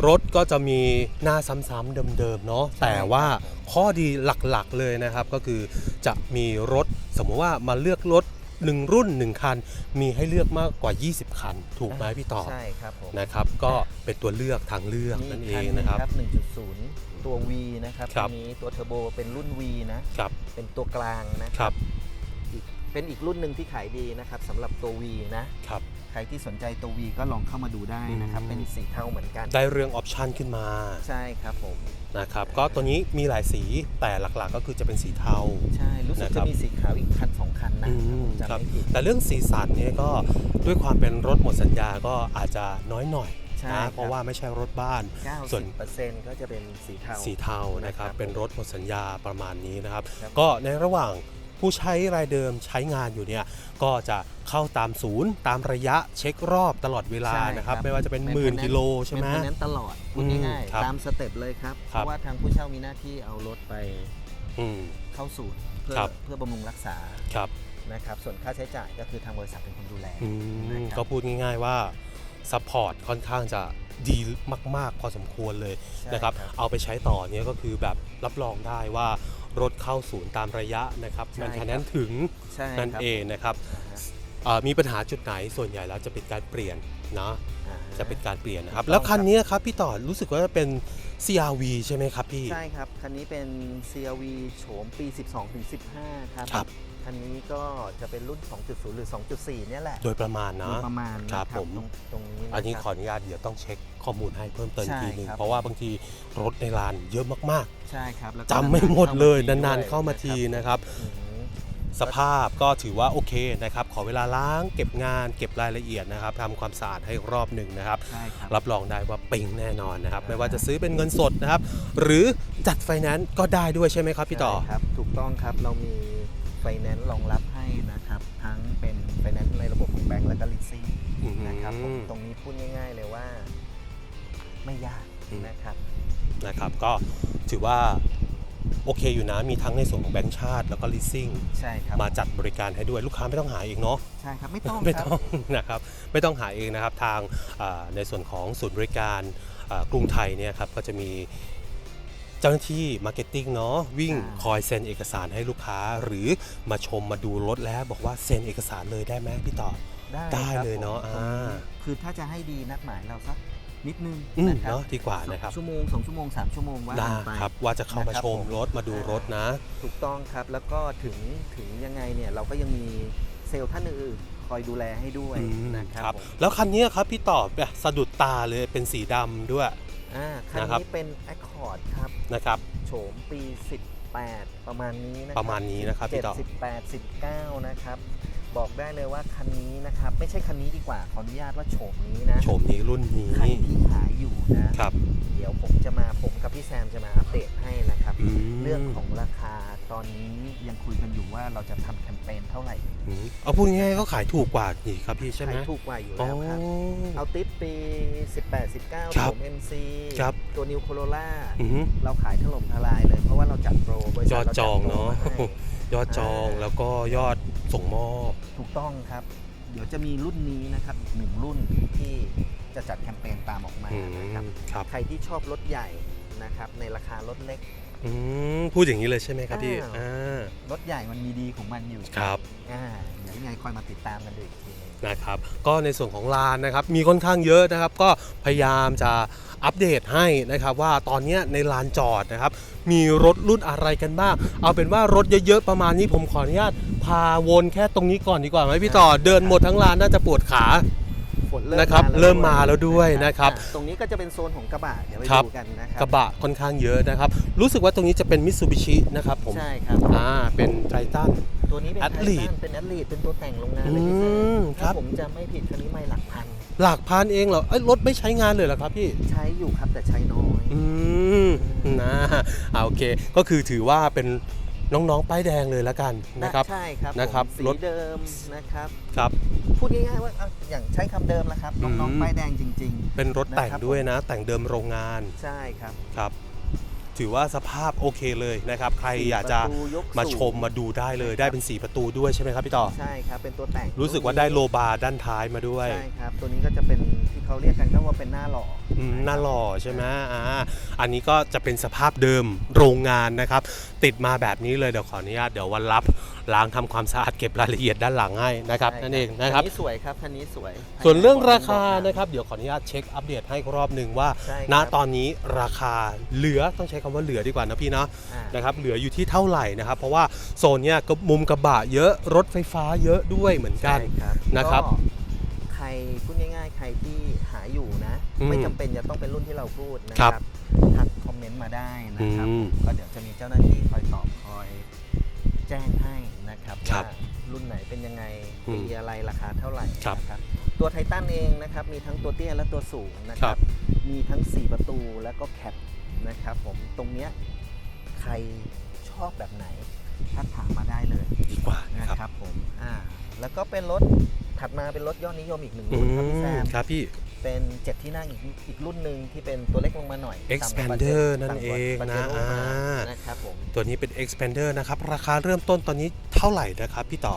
[SPEAKER 1] รถก็จะมีหน้าซ้ำๆเดิมๆเนาะแต่ว่าข้อดีหลักๆเลยนะครับก็คือจะมีรถสมมติว่ามาเลือกรถ หนึ่งรุ่นหนึ่งคัน มีให้เลือกมากกว่า 20 คัน ถูกไหมพี่ต่อ
[SPEAKER 2] ใช่ครับผม
[SPEAKER 1] นะครับ ก็เป็นตัวเลือกทางเลือกนั่นเองนะครับ
[SPEAKER 2] หนึ่ง1.0 ตัว V นะครับ
[SPEAKER 1] ครับ
[SPEAKER 2] ตัวนี้ตัวเทอร์โบเป็นรุ่น V นะ
[SPEAKER 1] ครับ
[SPEAKER 2] เป็นตัวกลางนะ
[SPEAKER 1] ค
[SPEAKER 2] ค
[SPEAKER 1] รั
[SPEAKER 2] รั
[SPEAKER 1] บบ
[SPEAKER 2] อีกเป็นอีกรุ่นหนึ่งที่ขายดีนะครับสำหรับตัว V นะ
[SPEAKER 1] ครับ
[SPEAKER 2] ใครที่สนใจตัว V ก็ลองเข้ามาดูได้นะครับ
[SPEAKER 1] อืม
[SPEAKER 2] เป็นสีเทาเหมือนกัน
[SPEAKER 1] ได้เรื่องออปชันขึ้นมา
[SPEAKER 2] ใช่ครับผม
[SPEAKER 1] นะครับ ก็ตัวนี้มีหลายสีแต่หลักๆก็คือจะเป็นสีเทา
[SPEAKER 2] ใช่ รู้สึก
[SPEAKER 1] นะครั
[SPEAKER 2] จะ
[SPEAKER 1] บ
[SPEAKER 2] มีสีขาวอีกคันสองคันนะ
[SPEAKER 1] อื
[SPEAKER 2] ถ้ามผม
[SPEAKER 1] ครับ
[SPEAKER 2] จำไม่ผิด
[SPEAKER 1] แต่เรื่องสีสันเนี่ยก็ด้วยความเป็นรถหมดสัญญาก็อาจจะน้อยหน่อย
[SPEAKER 2] ใช่
[SPEAKER 1] นะครับเพราะว่าไม่ใช่รถบ้าน ส่วน
[SPEAKER 2] 90%ก็จะเป็นสีเทา
[SPEAKER 1] สีเทานะครับ
[SPEAKER 2] นะครับ
[SPEAKER 1] เป็นรถหมดสัญญาประมาณนี้นะครับ
[SPEAKER 2] ครับ
[SPEAKER 1] ก็ในระหว่างผู้ใช้รายเดิมใช้งานอยู่เนี่ยก็จะเข้าตามศูนย์ ตามระยะเช็ครอบตลอดเวลา
[SPEAKER 2] ใช่
[SPEAKER 1] นะครับ
[SPEAKER 2] ครับ
[SPEAKER 1] ไม่ว่าจะเป็นหมื่นกิโลใช่ไหม
[SPEAKER 2] เป็นนั้นตลอดพูด
[SPEAKER 1] อืม
[SPEAKER 2] ง่าย
[SPEAKER 1] ครับ
[SPEAKER 2] ๆตามสเต็ปเลยครับ
[SPEAKER 1] ครับ
[SPEAKER 2] เพราะว่าทางผู้เช่ามีหน้าที่เอารถไป
[SPEAKER 1] อืม
[SPEAKER 2] เข้าศูนย์เพื่อ
[SPEAKER 1] ครับ
[SPEAKER 2] เพื่อบำรุงรักษา
[SPEAKER 1] ครับ
[SPEAKER 2] นะครับ ส่วนค่าใช้จ่ายก็คือทางบริษัทเป็นคนดูแล
[SPEAKER 1] อืม
[SPEAKER 2] นะครับ
[SPEAKER 1] ก็พูดง่ายๆว่าซัพพอร์ตค่อนข้างจะดีมาก ๆ พอสมควรเลย
[SPEAKER 2] ใช่
[SPEAKER 1] นะครับ เอาไปใช้ต่อเนี่ยก็คือแบบรับรองได้ว่ารถเข้าศูนย์ตามระยะนะครับ
[SPEAKER 2] ใช่
[SPEAKER 1] มันแค่
[SPEAKER 2] ครับ
[SPEAKER 1] นั้นถึง
[SPEAKER 2] ใช่
[SPEAKER 1] นั่น
[SPEAKER 2] ครับ
[SPEAKER 1] เองนะครับ
[SPEAKER 2] อ่าฮะ
[SPEAKER 1] เอ่อมีปัญหาจุดไหนส่วนใหญ่แล้วจะเป็นการเปลี่ยนนะ
[SPEAKER 2] อ่าฮ
[SPEAKER 1] จะเป็นการเปลี่ยนนะครับ
[SPEAKER 2] ถูกต้อง
[SPEAKER 1] แล้วคันนี้ครับพี่ต่อรู้สึกว่าจะเป็น CRV ใช่ไหมครับพี่
[SPEAKER 2] ใช่ครับ คันนี้เป็น CRV โฉมปี 12ถึง15 ครับ
[SPEAKER 1] ครับ
[SPEAKER 2] คันนี้ก็จะเป็นรุ่น 2.0 หรือ 2.4 เนี่ยแหละ
[SPEAKER 1] โดยประมาณ
[SPEAKER 2] โด
[SPEAKER 1] นะ
[SPEAKER 2] ยประมาณนะครับ
[SPEAKER 1] ผม
[SPEAKER 2] ตรงตรงนี้ะ
[SPEAKER 1] อันนี้
[SPEAKER 2] ครับ
[SPEAKER 1] ขออนุญาตเดี๋ยวต้องเช็คข้อมูลให้เพิ่มเติม
[SPEAKER 2] ใช่
[SPEAKER 1] ทีหนึง
[SPEAKER 2] ครับ
[SPEAKER 1] เพราะว่าบางทีรถในลานเยอะมาก
[SPEAKER 2] ใช่ครับแล้ว
[SPEAKER 1] ๆ
[SPEAKER 2] ก็
[SPEAKER 1] จำไม่หมดเลย
[SPEAKER 2] ด้วนา
[SPEAKER 1] นๆเข้ามาที
[SPEAKER 2] นะ
[SPEAKER 1] นะครับ
[SPEAKER 2] อืม
[SPEAKER 1] สภาพก็ถือว่าโอเคนะครับ ขอเวลาล้างเก็บงานเก็บรายละเอียดนะครับทำความสะอาดให้รอบหนึ่งนะครับ
[SPEAKER 2] ใช่ครับ
[SPEAKER 1] รับรองได้ว่าปิงแน่นอนนะครับ
[SPEAKER 2] อ่า
[SPEAKER 1] ไม่ว่าจะซื้อเป็นเงินสดนะครับ หรือจัดไฟแนนซ์ก็ได้ด้วยใช่ไหมครับ พี่ต่อ
[SPEAKER 2] ใช่ครับถูกต้องครับเรามีไฟแนนซ์รองรับให้นะครับ ทั้งเป็นไฟแนนซ์ในระบบของแบงก์และก็ลิสซิ่ง
[SPEAKER 1] อืม
[SPEAKER 2] นะครับผมตรงนี้พูดง่าย ๆ เลยว่า ไม่ยาก
[SPEAKER 1] อืม
[SPEAKER 2] นะครับ
[SPEAKER 1] นะครับ ก็ถือว่า โอเคอยู่นะ มีทั้งในส่วนของแบงก์ชาติ แล้วก็ leasing
[SPEAKER 2] ใช่ครับ
[SPEAKER 1] มาจัดบริการให้ด้วยลูกค้าไม่ต้องหาเองเนาะ
[SPEAKER 2] ใช่ครับ ไม่ต้อง
[SPEAKER 1] ไม่
[SPEAKER 2] ครับ
[SPEAKER 1] ต้องนะครับ ไม่ต้องหาเองนะครับ ทางอ่าในส่วนของศูนย์บริการอ่ากรุงไทยเนี่ยครับ ก็จะมีเจ้าหน้าที่มาร์เก็ตติ้งเนาะวิ่ง
[SPEAKER 2] อ่า
[SPEAKER 1] คอยเซ็นเอกสารให้ลูกค้า หรือมาชมมาดูรถแล้วบอกว่าเซ็นเอกสารเลยได้ไหมพี่ต่อ
[SPEAKER 2] ได้
[SPEAKER 1] ได้
[SPEAKER 2] ครับ
[SPEAKER 1] เลยเนาะ
[SPEAKER 2] ผม
[SPEAKER 1] อ่า
[SPEAKER 2] คือถ้าจะให้ดีนัดหมายเราสัก นิดนึง
[SPEAKER 1] อืม
[SPEAKER 2] นะครับ
[SPEAKER 1] เนาะดีกว่านะครับ
[SPEAKER 2] ชั่วโมงสองชั่วโมงสามชั่วโมงว่า
[SPEAKER 1] ได้
[SPEAKER 2] กันไป
[SPEAKER 1] ครับว่าจะเข้ามา
[SPEAKER 2] นะครับ
[SPEAKER 1] ชม
[SPEAKER 2] ผม
[SPEAKER 1] รถมาดูรถนะ
[SPEAKER 2] ถูกต้องครับแล้วก็ถึงถึงยังไงเนี่ยเราก็ยังมีเซลล์ท่านอื่นๆคอยดูแลให้ด้วย
[SPEAKER 1] อืม
[SPEAKER 2] นะค
[SPEAKER 1] ค
[SPEAKER 2] รั
[SPEAKER 1] รั
[SPEAKER 2] บบผม
[SPEAKER 1] แล้วคันนี้ครับพี่ต่อแบบสะดุดตาเลยเป็นสีดำด้วย
[SPEAKER 2] อ่าคัน
[SPEAKER 1] นะครับ
[SPEAKER 2] นี้เป็น Accord ครับ
[SPEAKER 1] นะครับ
[SPEAKER 2] โฉมปี 18 ประมาณนี้นะคบ
[SPEAKER 1] ประมาณนี้นะครับพี่ต่อ
[SPEAKER 2] 17 18 19 นะครับ บอกได้เลยว่าคันนี้นะครับ ไม่ใช่คันนี้ดีกว่าขออนุญาตว่าโฉมนี้นะ
[SPEAKER 1] โฉมนี้รุ่นนี้
[SPEAKER 2] ใครที่ขายอยู่นะ
[SPEAKER 1] ครับ
[SPEAKER 2] เดี๋ยวผมจะมาผมกับพี่แซมจะมาอัปเดตให้นะครับ
[SPEAKER 1] อืม
[SPEAKER 2] เรื่องของราคาตอนนี้ยังคุยกันอยู่ว่าเราจะทำแคมเปญเท่าไหร่
[SPEAKER 1] อืมเอาพูดง่ายๆก็ขายถูกกว่านี่ครับพี่ใช่ไหม
[SPEAKER 2] ขายถูกกว่าอยู่
[SPEAKER 1] อ๋อ
[SPEAKER 2] แล้วครับ เอาติปปี 18 19
[SPEAKER 1] ครับ
[SPEAKER 2] ผม MC
[SPEAKER 1] ครับ
[SPEAKER 2] ตัวนิวโคโรล่า
[SPEAKER 1] อือหือ
[SPEAKER 2] เราขายถล่มทลายเลย เพราะว่าเราจัดโปรบริษัท
[SPEAKER 1] ยอด
[SPEAKER 2] เรา
[SPEAKER 1] จ
[SPEAKER 2] จั
[SPEAKER 1] อง
[SPEAKER 2] โปร
[SPEAKER 1] เนาะ
[SPEAKER 2] มาให้
[SPEAKER 1] ยอดจอง
[SPEAKER 2] อ่า
[SPEAKER 1] แล้วก็ยอด ส่งมอบ
[SPEAKER 2] ถูกต้องครับ เดี๋ยวจะมีรุ่นนี้นะครับอีกหนึ่งรุ่นที่จะจัดแคมเปญตามออกมา
[SPEAKER 1] อื
[SPEAKER 2] นะครับ
[SPEAKER 1] มครับ
[SPEAKER 2] ใครที่ชอบรถใหญ่นะครับในราคารถเล็ก
[SPEAKER 1] อืมพูดอย่างนี้เลยใช่ไหมครับพี่
[SPEAKER 2] อ้าว
[SPEAKER 1] อ่า
[SPEAKER 2] รถใหญ่มันมีดีของมันอยู่
[SPEAKER 1] ครับ
[SPEAKER 2] อ่าเดี๋ยวยังไงคอยมาติดตามกันดูอีกทีหนึง
[SPEAKER 1] นะครับก็ในส่วนของลานนะครับมีค่อนข้างเยอะนะครับก็พยายามจะอัปเดตให้นะครับว่าตอนเนี้ยในลานจอดนะครับมีรถรุ่นอะไรกันบ้าง เอาเป็นว่ารถเยอะๆประมาณนี้ผมขออนุญาตพาวนแค่ตรงนี้ก่อนดีกว่าไหมพี่ต่อเดินหมดทั้งลานน่าจะปวดขา
[SPEAKER 2] ฝน
[SPEAKER 1] นะครับ
[SPEAKER 2] แล้ว
[SPEAKER 1] เริ่มมาแล้วด้วยนะครับ
[SPEAKER 2] อ่าตรงนี้ก็จะเป็นโซนของกระบะเดี๋ยวไป
[SPEAKER 1] ครับ
[SPEAKER 2] ดูกันนะครั
[SPEAKER 1] กระบะค่อนข้างเยอะนะครับ รู้สึกว่าตรงนี้จะเป็นมิ t ซูบิชินะครับผม
[SPEAKER 2] ใช่ครับ
[SPEAKER 1] อ่าเป็นไททัน
[SPEAKER 2] ตัวนี้เป็น
[SPEAKER 1] Athlete
[SPEAKER 2] ไททันเป็นแอดลีดเป็นตัวแต่งโรงงานเลยพี่แซ
[SPEAKER 1] อืม
[SPEAKER 2] ม
[SPEAKER 1] ครั
[SPEAKER 2] ถ้า
[SPEAKER 1] บ
[SPEAKER 2] ผมจะไม่ผิดคันนี้ไม่หลักพัน
[SPEAKER 1] หลักพันเองเหรอเอ้ยรถไม่ใช้งานเลยเหรอครับพี่
[SPEAKER 2] ใช้อยู่ครับแต่ใช้น้อย
[SPEAKER 1] อืมนะอ่าโอเค ก็คือถือว่าเป็น น้องๆป้ายแดงเลยแล้วกันนะครับ
[SPEAKER 2] ใช่ครับ
[SPEAKER 1] นะครับ
[SPEAKER 2] ผมสี
[SPEAKER 1] รถ
[SPEAKER 2] เดิมนะครับ
[SPEAKER 1] ครับ
[SPEAKER 2] พูดง่ายๆว่าเอาอย่างใช้คำเดิมแล้วครับ
[SPEAKER 1] อื
[SPEAKER 2] น้อง
[SPEAKER 1] ม
[SPEAKER 2] ๆป้ายแดงจริง
[SPEAKER 1] เป็นรถแต่ง
[SPEAKER 2] นะครับ
[SPEAKER 1] ด้วยนะ แต่งเดิมโรงงาน
[SPEAKER 2] ๆใช่ครับ
[SPEAKER 1] ครับถือว่าสภาพโอเคเลยนะครับ ใครอยากจะ
[SPEAKER 2] ประตูยก
[SPEAKER 1] มา
[SPEAKER 2] สูง
[SPEAKER 1] ชมมาดูได้เลยได้เป็น4ประตูด้วยใช่ไหมครับพี่ต่อ
[SPEAKER 2] ใช่ครับเป็นตัวแต่ง
[SPEAKER 1] รู้สึกว่าได้โลบาร์ด้านท้ายมาด้วย
[SPEAKER 2] ใช่ครับตัวนี้ก็จะเป็นที่เขาเรียกกันก็ว่าเป็นหน้าหล่อ
[SPEAKER 1] อืมน่าหล่อใช่ไหมอ่าอันนี้ก็จะเป็นสภาพเดิมโรงงานนะครับ ติดมาแบบนี้เลยเดี๋ยวขออนุญาตเดี๋ยววันรับล้างทำความสะอาดเก็บรายละเอียดด้านหลังให้นะครับ
[SPEAKER 2] ใช่
[SPEAKER 1] นั่นเองนะครับ
[SPEAKER 2] คันนี้สวยครับคันนี้สวย
[SPEAKER 1] ส่วนเรื่องราคา
[SPEAKER 2] บอก
[SPEAKER 1] นะครับ เดี๋ยวขออนุญาตเช็คอัปเดตให้รอบหนึ่งว่า
[SPEAKER 2] ใช่
[SPEAKER 1] ณ
[SPEAKER 2] ครับ
[SPEAKER 1] ตอนนี้ราคาเหลือต้องใช้คำว่าเหลือดีกว่านะพี่เนาะ
[SPEAKER 2] อ่า
[SPEAKER 1] นะครับเหลืออยู่ที่เท่าไหร่นะครับ เพราะว่าโซนเนี้ยก็มุมกระบะเยอะรถไฟฟ้าเยอะด้วยเหมือนกัน
[SPEAKER 2] ใช่ครับ
[SPEAKER 1] นะครับ
[SPEAKER 2] ก็ใครพูดง่ายๆ ใครที่หาอยู่นะ
[SPEAKER 1] อืม
[SPEAKER 2] ไม่จำเป็นจะต้องเป็นรุ่นที่เราพูดนะ
[SPEAKER 1] ค
[SPEAKER 2] ค
[SPEAKER 1] รั
[SPEAKER 2] รับ บทักคอมเมนต์มาได้นะครับ
[SPEAKER 1] อืม
[SPEAKER 2] ก็เดี๋ยวจะมีเจ้าหน้าที่คอยตอบคอยแจ้งให้นะครับ
[SPEAKER 1] ครั
[SPEAKER 2] ว่า
[SPEAKER 1] บ
[SPEAKER 2] รุ่นไหนเป็นยังไง
[SPEAKER 1] อืม
[SPEAKER 2] มีอะไรราคาเท่าไหร่
[SPEAKER 1] ครับ
[SPEAKER 2] นะครับตัวไททันเองนะครับมีทั้งตัวเตี้ยและตัวสูงนะค
[SPEAKER 1] ครั
[SPEAKER 2] รับ
[SPEAKER 1] บ
[SPEAKER 2] มีทั้ง 4 ประตูแล้วก็แคปนะครับผมตรงเนี้ยใครชอบแบบไหนทักถามมาได้เลย
[SPEAKER 1] ดีกว่านะ
[SPEAKER 2] นะครับครับผม อ่า แล้วก็เป็นรถถัดมาเป็นรถยอดนิยมอีกหนึ่ง
[SPEAKER 1] อื
[SPEAKER 2] รุ่นครับพี่แซ
[SPEAKER 1] ม
[SPEAKER 2] ม
[SPEAKER 1] ครับพี่
[SPEAKER 2] เป็นเจ็ดที่นั่งอีกอีกรุ่นหนึ่งที่เป็นตัวเล็กลงมาหน่อย
[SPEAKER 1] Expander
[SPEAKER 2] ต่ำกว่า
[SPEAKER 1] นั่นเองนะ
[SPEAKER 2] ต่ำกว่า
[SPEAKER 1] อ่า
[SPEAKER 2] Pajero นะครับผม
[SPEAKER 1] ตัวนี้เป็น expander นะครับ ราคาเริ่มต้นตอนนี้เท่าไหร่นะครับพี่ต่อ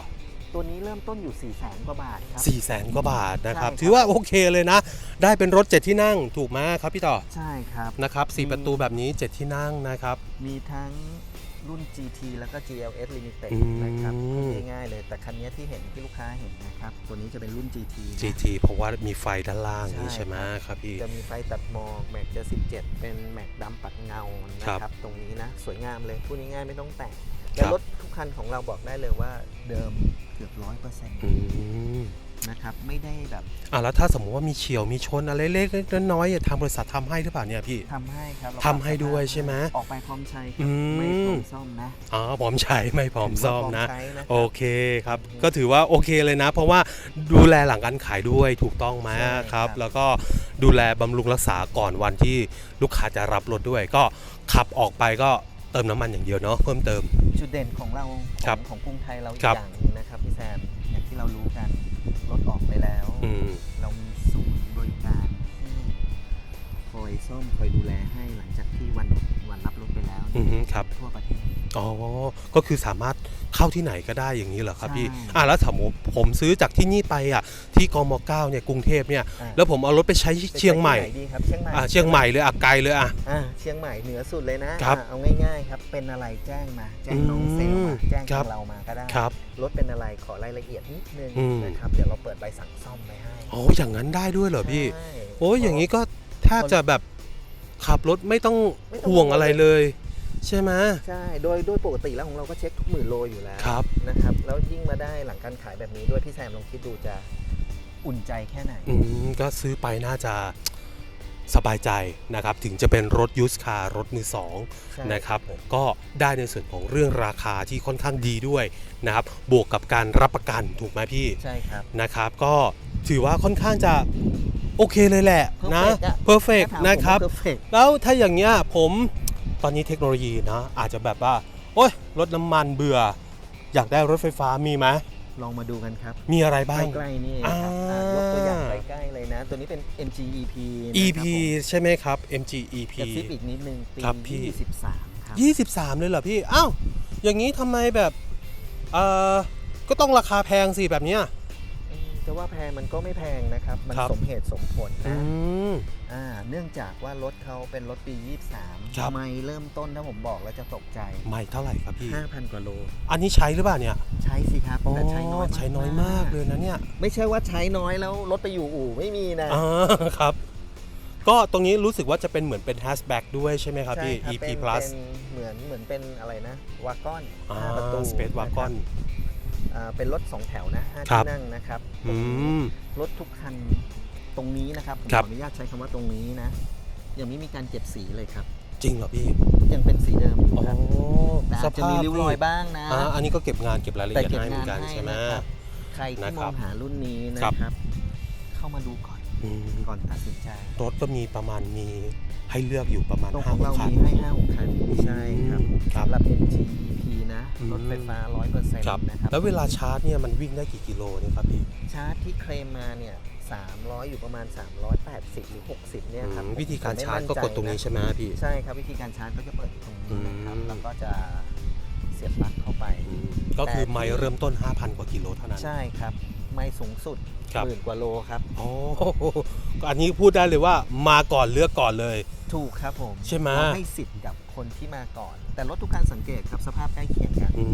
[SPEAKER 2] ตัวนี้เริ่มต้นอยู่4 0 0แสนกว่าบาทครับ
[SPEAKER 1] 4 0 0แสนกว่าบาทนะครับ
[SPEAKER 2] ใช่ครับ
[SPEAKER 1] ถือว่าโอเคเลยนะ ได้เป็นรถ 7 ที่นั่งถูกไหมครับพี่ต่อ
[SPEAKER 2] ใช่ครับ
[SPEAKER 1] นะครับ 4 ประตูแบบนี้ 7 ที่นั่งนะครับ
[SPEAKER 2] มีทั้ง รุ่น GT แล้วก็ GLS Limited
[SPEAKER 1] อืม
[SPEAKER 2] นะครับพูดง่ายๆเลย แต่คันนี้ที่เห็นที่ลูกค้าเห็นนะครับ ตัวนี้จะเป็นรุ่น GT นะ
[SPEAKER 1] GT เพราะว่ามีไฟด้านล่างนี่
[SPEAKER 2] ใช่
[SPEAKER 1] ใช่ไหม
[SPEAKER 2] ครับ
[SPEAKER 1] ครับพี่
[SPEAKER 2] จะมีไฟตัดหมอกแม็กจะ17 เป็นแม็กดำปัดเงานะค
[SPEAKER 1] ครั
[SPEAKER 2] รับบตรงนี้นะ สวยงามเลยพูดง่ายๆไม่ต้องแต่ง
[SPEAKER 1] ค
[SPEAKER 2] และ
[SPEAKER 1] รับ
[SPEAKER 2] รถทุกคันของเราบอกได้เลยว่าเดิมเกือบร้อยเปอร์เซ็นต์
[SPEAKER 1] อืม
[SPEAKER 2] นะครับไม่ได้แบบ
[SPEAKER 1] อะแล้วถ้าสมมติว่ามีเฉียวมีชนอะไรเล็กๆน้อยๆทางบริษัททำให้หรือเปล่าเนี่ยพี่
[SPEAKER 2] ทำให้ครับเรา
[SPEAKER 1] ทำให้ด้วยใช่ไหม
[SPEAKER 2] ออกไปพร้อมใช้ค
[SPEAKER 1] อื
[SPEAKER 2] รับ
[SPEAKER 1] ม
[SPEAKER 2] ไม่พร้อมซ่อมนะ
[SPEAKER 1] อ๋อพร้อมใช้ไม่พร้อมซ่อมนะ
[SPEAKER 2] ถืว่าพร้ใช้นะครับ
[SPEAKER 1] โอเคครับก็ถือว่าโอเคเลยนะ เพราะว่าดูแลหลังการขายด้วยถูกต้องไหม
[SPEAKER 2] ใช่
[SPEAKER 1] ค
[SPEAKER 2] ครั
[SPEAKER 1] รับ
[SPEAKER 2] บ
[SPEAKER 1] แล้วก็ดูแลบำรุงรักษาก่อนวันที่ลูกค้าจะรับรถด้วย ก็ขับออกไปก็เติมน้ำมันอย่างเดียวเนาะเพิ่มเติม
[SPEAKER 2] จุดเด่นของเราข
[SPEAKER 1] ครั
[SPEAKER 2] อบงของกรุงไทยเราอีก
[SPEAKER 1] ครับ
[SPEAKER 2] อย่างหนึงนะครับพี่แซมอย่างที่เรารู้กัน รถออกไปแล้ว
[SPEAKER 1] อืม
[SPEAKER 2] เรามีศูนย์บริการที่คอยซ่อมคอยดูแลให้หลังจากที่วันวันรับรถไปแล้ว
[SPEAKER 1] อือฮึครับ
[SPEAKER 2] ทั่วประเทศ
[SPEAKER 1] อ๋อ ก็คือสามารถเข้าที่ไหนก็ได้อย่างนี้เหรอครับพี่
[SPEAKER 2] ใช่
[SPEAKER 1] อะแล้วสมมติผมซื้อจากที่นี่ไปอะที่กมเก้าเนี่ยกรุงเทพเนี่ย
[SPEAKER 2] อะ
[SPEAKER 1] แล้วผมเอารถไปใช้ที่เชียงใหม่
[SPEAKER 2] ไปที่นดีครับเชียงใหม่
[SPEAKER 1] อะเชียงใหม่เลยอะไกลเลยอะ
[SPEAKER 2] อ่าเชียงใหม่เหนือสุดเลยนะครับอ่าเอาง่ายๆครับเป็นอะไรแจ้งมาแจ้งน้องเซลล์มา
[SPEAKER 1] อืม
[SPEAKER 2] แจ้ง
[SPEAKER 1] ครั
[SPEAKER 2] ทา
[SPEAKER 1] บ
[SPEAKER 2] งเรามาก็ได้
[SPEAKER 1] ครับ
[SPEAKER 2] รถเป็นอะไรขอรายละเอียดนิดนึง
[SPEAKER 1] อืม
[SPEAKER 2] นะครับเดี๋ยวเราเปิดใบสั่งซ่อมไปให้
[SPEAKER 1] โอ้อย่างนั้นได้ด้วยเหรอพี่
[SPEAKER 2] ใช่
[SPEAKER 1] โอ้ยอย่างนี้ก็แทบจะแบบขับรถไม่ต้อง
[SPEAKER 2] ไม่ต้อง
[SPEAKER 1] ห่วงอะไรเลย ใช่ไหม
[SPEAKER 2] ใช่ โดยโดยปกติแล้วของเราก็เช็คทุกหมื่นโลอยู่แล้ว
[SPEAKER 1] ครับ
[SPEAKER 2] นะครับ แล้วยิ่งมาได้หลังการขายแบบนี้ด้วยพี่แซมลองคิดดูจะอุ่นใจแค่ไหน
[SPEAKER 1] อืมก็ซื้อไปน่าจะสบายใจนะครับถึงจะเป็นรถยูสคาร์รถมือสอง
[SPEAKER 2] ใช่
[SPEAKER 1] นะครับก็ได้ในส่วนของเรื่องราคาที่ค่อนข้างดีด้วยนะครับบวกกับการรับประกันถูกไหมพี่
[SPEAKER 2] ใช่ครับ
[SPEAKER 1] นะครับก็ถือว่าค่อนข้างจะโอเคเลยแหละนะ
[SPEAKER 2] Perfect อะ
[SPEAKER 1] perfect
[SPEAKER 2] ถ้าถามผม
[SPEAKER 1] นะครับ
[SPEAKER 2] ว่า perfect
[SPEAKER 1] แล้วถ้าอย่างเงี้ยผม ตอนนี้เทคโนโลยีนะ อาจจะแบบว่า โอ้ยรถน้ำมันเบื่อ อยากได้รถไฟฟ้ามีไหม
[SPEAKER 2] ลองมาดูกันครับ
[SPEAKER 1] มีอะไรบ้าง
[SPEAKER 2] ใกล้ๆนี่ครับ
[SPEAKER 1] อ่า
[SPEAKER 2] อ่ายกตัวอย่างใกล้ๆเลยนะ ตัวนี้เป็น MG EP นะครับ
[SPEAKER 1] EP
[SPEAKER 2] ผม
[SPEAKER 1] ใช่ไหมครับ MG EP
[SPEAKER 2] กระซิบอีกนิดนึงปี
[SPEAKER 1] ครับพี่
[SPEAKER 2] 23ครับ
[SPEAKER 1] 23 เลยเหรอพี่ อ้าว อย่างนี้ทำไมแบบเอ่อก็ต้องราคาแพงสิแบบเนี้ย
[SPEAKER 2] อืม จะว่าแพงมันก็ไม่แพงนะครับ มัน
[SPEAKER 1] ครับ
[SPEAKER 2] สมเหตุสมผล
[SPEAKER 1] อื
[SPEAKER 2] นะ
[SPEAKER 1] ม
[SPEAKER 2] อ่าเนื่องจากว่ารถเขาเป็นรถปี 23
[SPEAKER 1] ครับ
[SPEAKER 2] ทำไมเริ่มต้นถ้าผมบอกแล้วจะตกใจ
[SPEAKER 1] ไม่เท่าไหร่ครับพี่
[SPEAKER 2] 5,000 กว่าโล
[SPEAKER 1] อันนี้ใช้หรือเปล่าเนี่ย
[SPEAKER 2] ใช้สิครับ แต่ใช้น้อย
[SPEAKER 1] ใช้น้อยมากเลยนะเนี่ย
[SPEAKER 2] ไม่ใช่ว่าใช้น้อยแล้วรถไปอยู่อู่ไม่มีนะ
[SPEAKER 1] อ่าครับ ก็ตรงนี้รู้สึกว่าจะเป็นเหมือนเป็นแฮชแบ็กด้วยใช่ไหมครับ
[SPEAKER 2] ใช่
[SPEAKER 1] พี่
[SPEAKER 2] ครับ
[SPEAKER 1] EP
[SPEAKER 2] เป็น
[SPEAKER 1] plus
[SPEAKER 2] เป็นเหมือนเหมือนเป็นอะไรนะวากอน
[SPEAKER 1] อ่า
[SPEAKER 2] ห้าประตู
[SPEAKER 1] Space Wagon
[SPEAKER 2] นะครับ อ่าเป็นรถสองแถวนะห้า
[SPEAKER 1] ครั
[SPEAKER 2] ที่
[SPEAKER 1] บ
[SPEAKER 2] นั่งนะครับ
[SPEAKER 1] อืม
[SPEAKER 2] รถทุกคันตรงนี้นะครับผม
[SPEAKER 1] ครั
[SPEAKER 2] ข
[SPEAKER 1] บ
[SPEAKER 2] ออนุญาตใช้คำว่าตรงนี้นะยังไม่มีการเก็บสีเลยครับ
[SPEAKER 1] จริงเหรอพี่
[SPEAKER 2] ยังเป็นสีเดิมอยู่
[SPEAKER 1] โอ้
[SPEAKER 2] ครับแต่อาจจะมีริ้วรอยบ้างนะ
[SPEAKER 1] อ่าอันนี้ก็เก็บงานเก็บรายละ
[SPEAKER 2] แต่
[SPEAKER 1] เอียด
[SPEAKER 2] เก็บ
[SPEAKER 1] ให้เหมื
[SPEAKER 2] งา
[SPEAKER 1] อนนกัน
[SPEAKER 2] ให้
[SPEAKER 1] ใช่ไหม
[SPEAKER 2] นะครับ ใคร
[SPEAKER 1] นะ
[SPEAKER 2] ที่
[SPEAKER 1] ค
[SPEAKER 2] ม
[SPEAKER 1] รั
[SPEAKER 2] อบงหารุ่นนี้นะ
[SPEAKER 1] ครับ
[SPEAKER 2] ครับ เข้ามาดูก่อน
[SPEAKER 1] อืม
[SPEAKER 2] ก่อนตัดสินใจ
[SPEAKER 1] รถก็มีประมาณมีให้เลือกอยู่ประมาณ
[SPEAKER 2] ตรง
[SPEAKER 1] ห้า
[SPEAKER 2] ของเรา
[SPEAKER 1] คัน
[SPEAKER 2] มีให้5 6คันใช่ครับ
[SPEAKER 1] ครับ
[SPEAKER 2] สำหรับ MG EP นะ
[SPEAKER 1] อืม
[SPEAKER 2] รถไฟฟ้า100%
[SPEAKER 1] ครับ
[SPEAKER 2] นะครับ
[SPEAKER 1] แล้วเวลาชาร์จเนี่ยมันวิ่งได้กี่กิโลเนี่ยครับพี่
[SPEAKER 2] ชาร์จที่เคลมมาเนี่ย300 อยู่ประมาณ 380 หรือ 60 เนี่ยครับ
[SPEAKER 1] อืมวิธีการ
[SPEAKER 2] ผมไม่
[SPEAKER 1] ชาร์จ
[SPEAKER 2] มั่น
[SPEAKER 1] ก็
[SPEAKER 2] ใจ
[SPEAKER 1] กดตรงนี้ะใช่ไหมพี่
[SPEAKER 2] ใช่ครับวิธีการชาร์จก็จะเปิดตรงนี้นะครับ
[SPEAKER 1] อืม
[SPEAKER 2] แล้วก็จะเสียบปลั๊กเข้าไป
[SPEAKER 1] อืมก็คือ
[SPEAKER 2] แต่
[SPEAKER 1] ไมล์เริ่มต้น 5,000 กว่ากิโลเท่านั้น
[SPEAKER 2] ใช่ครับ ไม่สูงสุด
[SPEAKER 1] ครับ
[SPEAKER 2] หมื่นกว่าโลครับ
[SPEAKER 1] โอ้ก็อันนี้พูดได้เลยว่ามาก่อนเลือกก่อนเลย
[SPEAKER 2] ถูกครับผม
[SPEAKER 1] ใช่ไหม
[SPEAKER 2] เราให้สิทธิ์กับคนที่มาก่อน แต่รถทุกคันสังเกตครับสภาพใกล้เคียงกัน
[SPEAKER 1] อื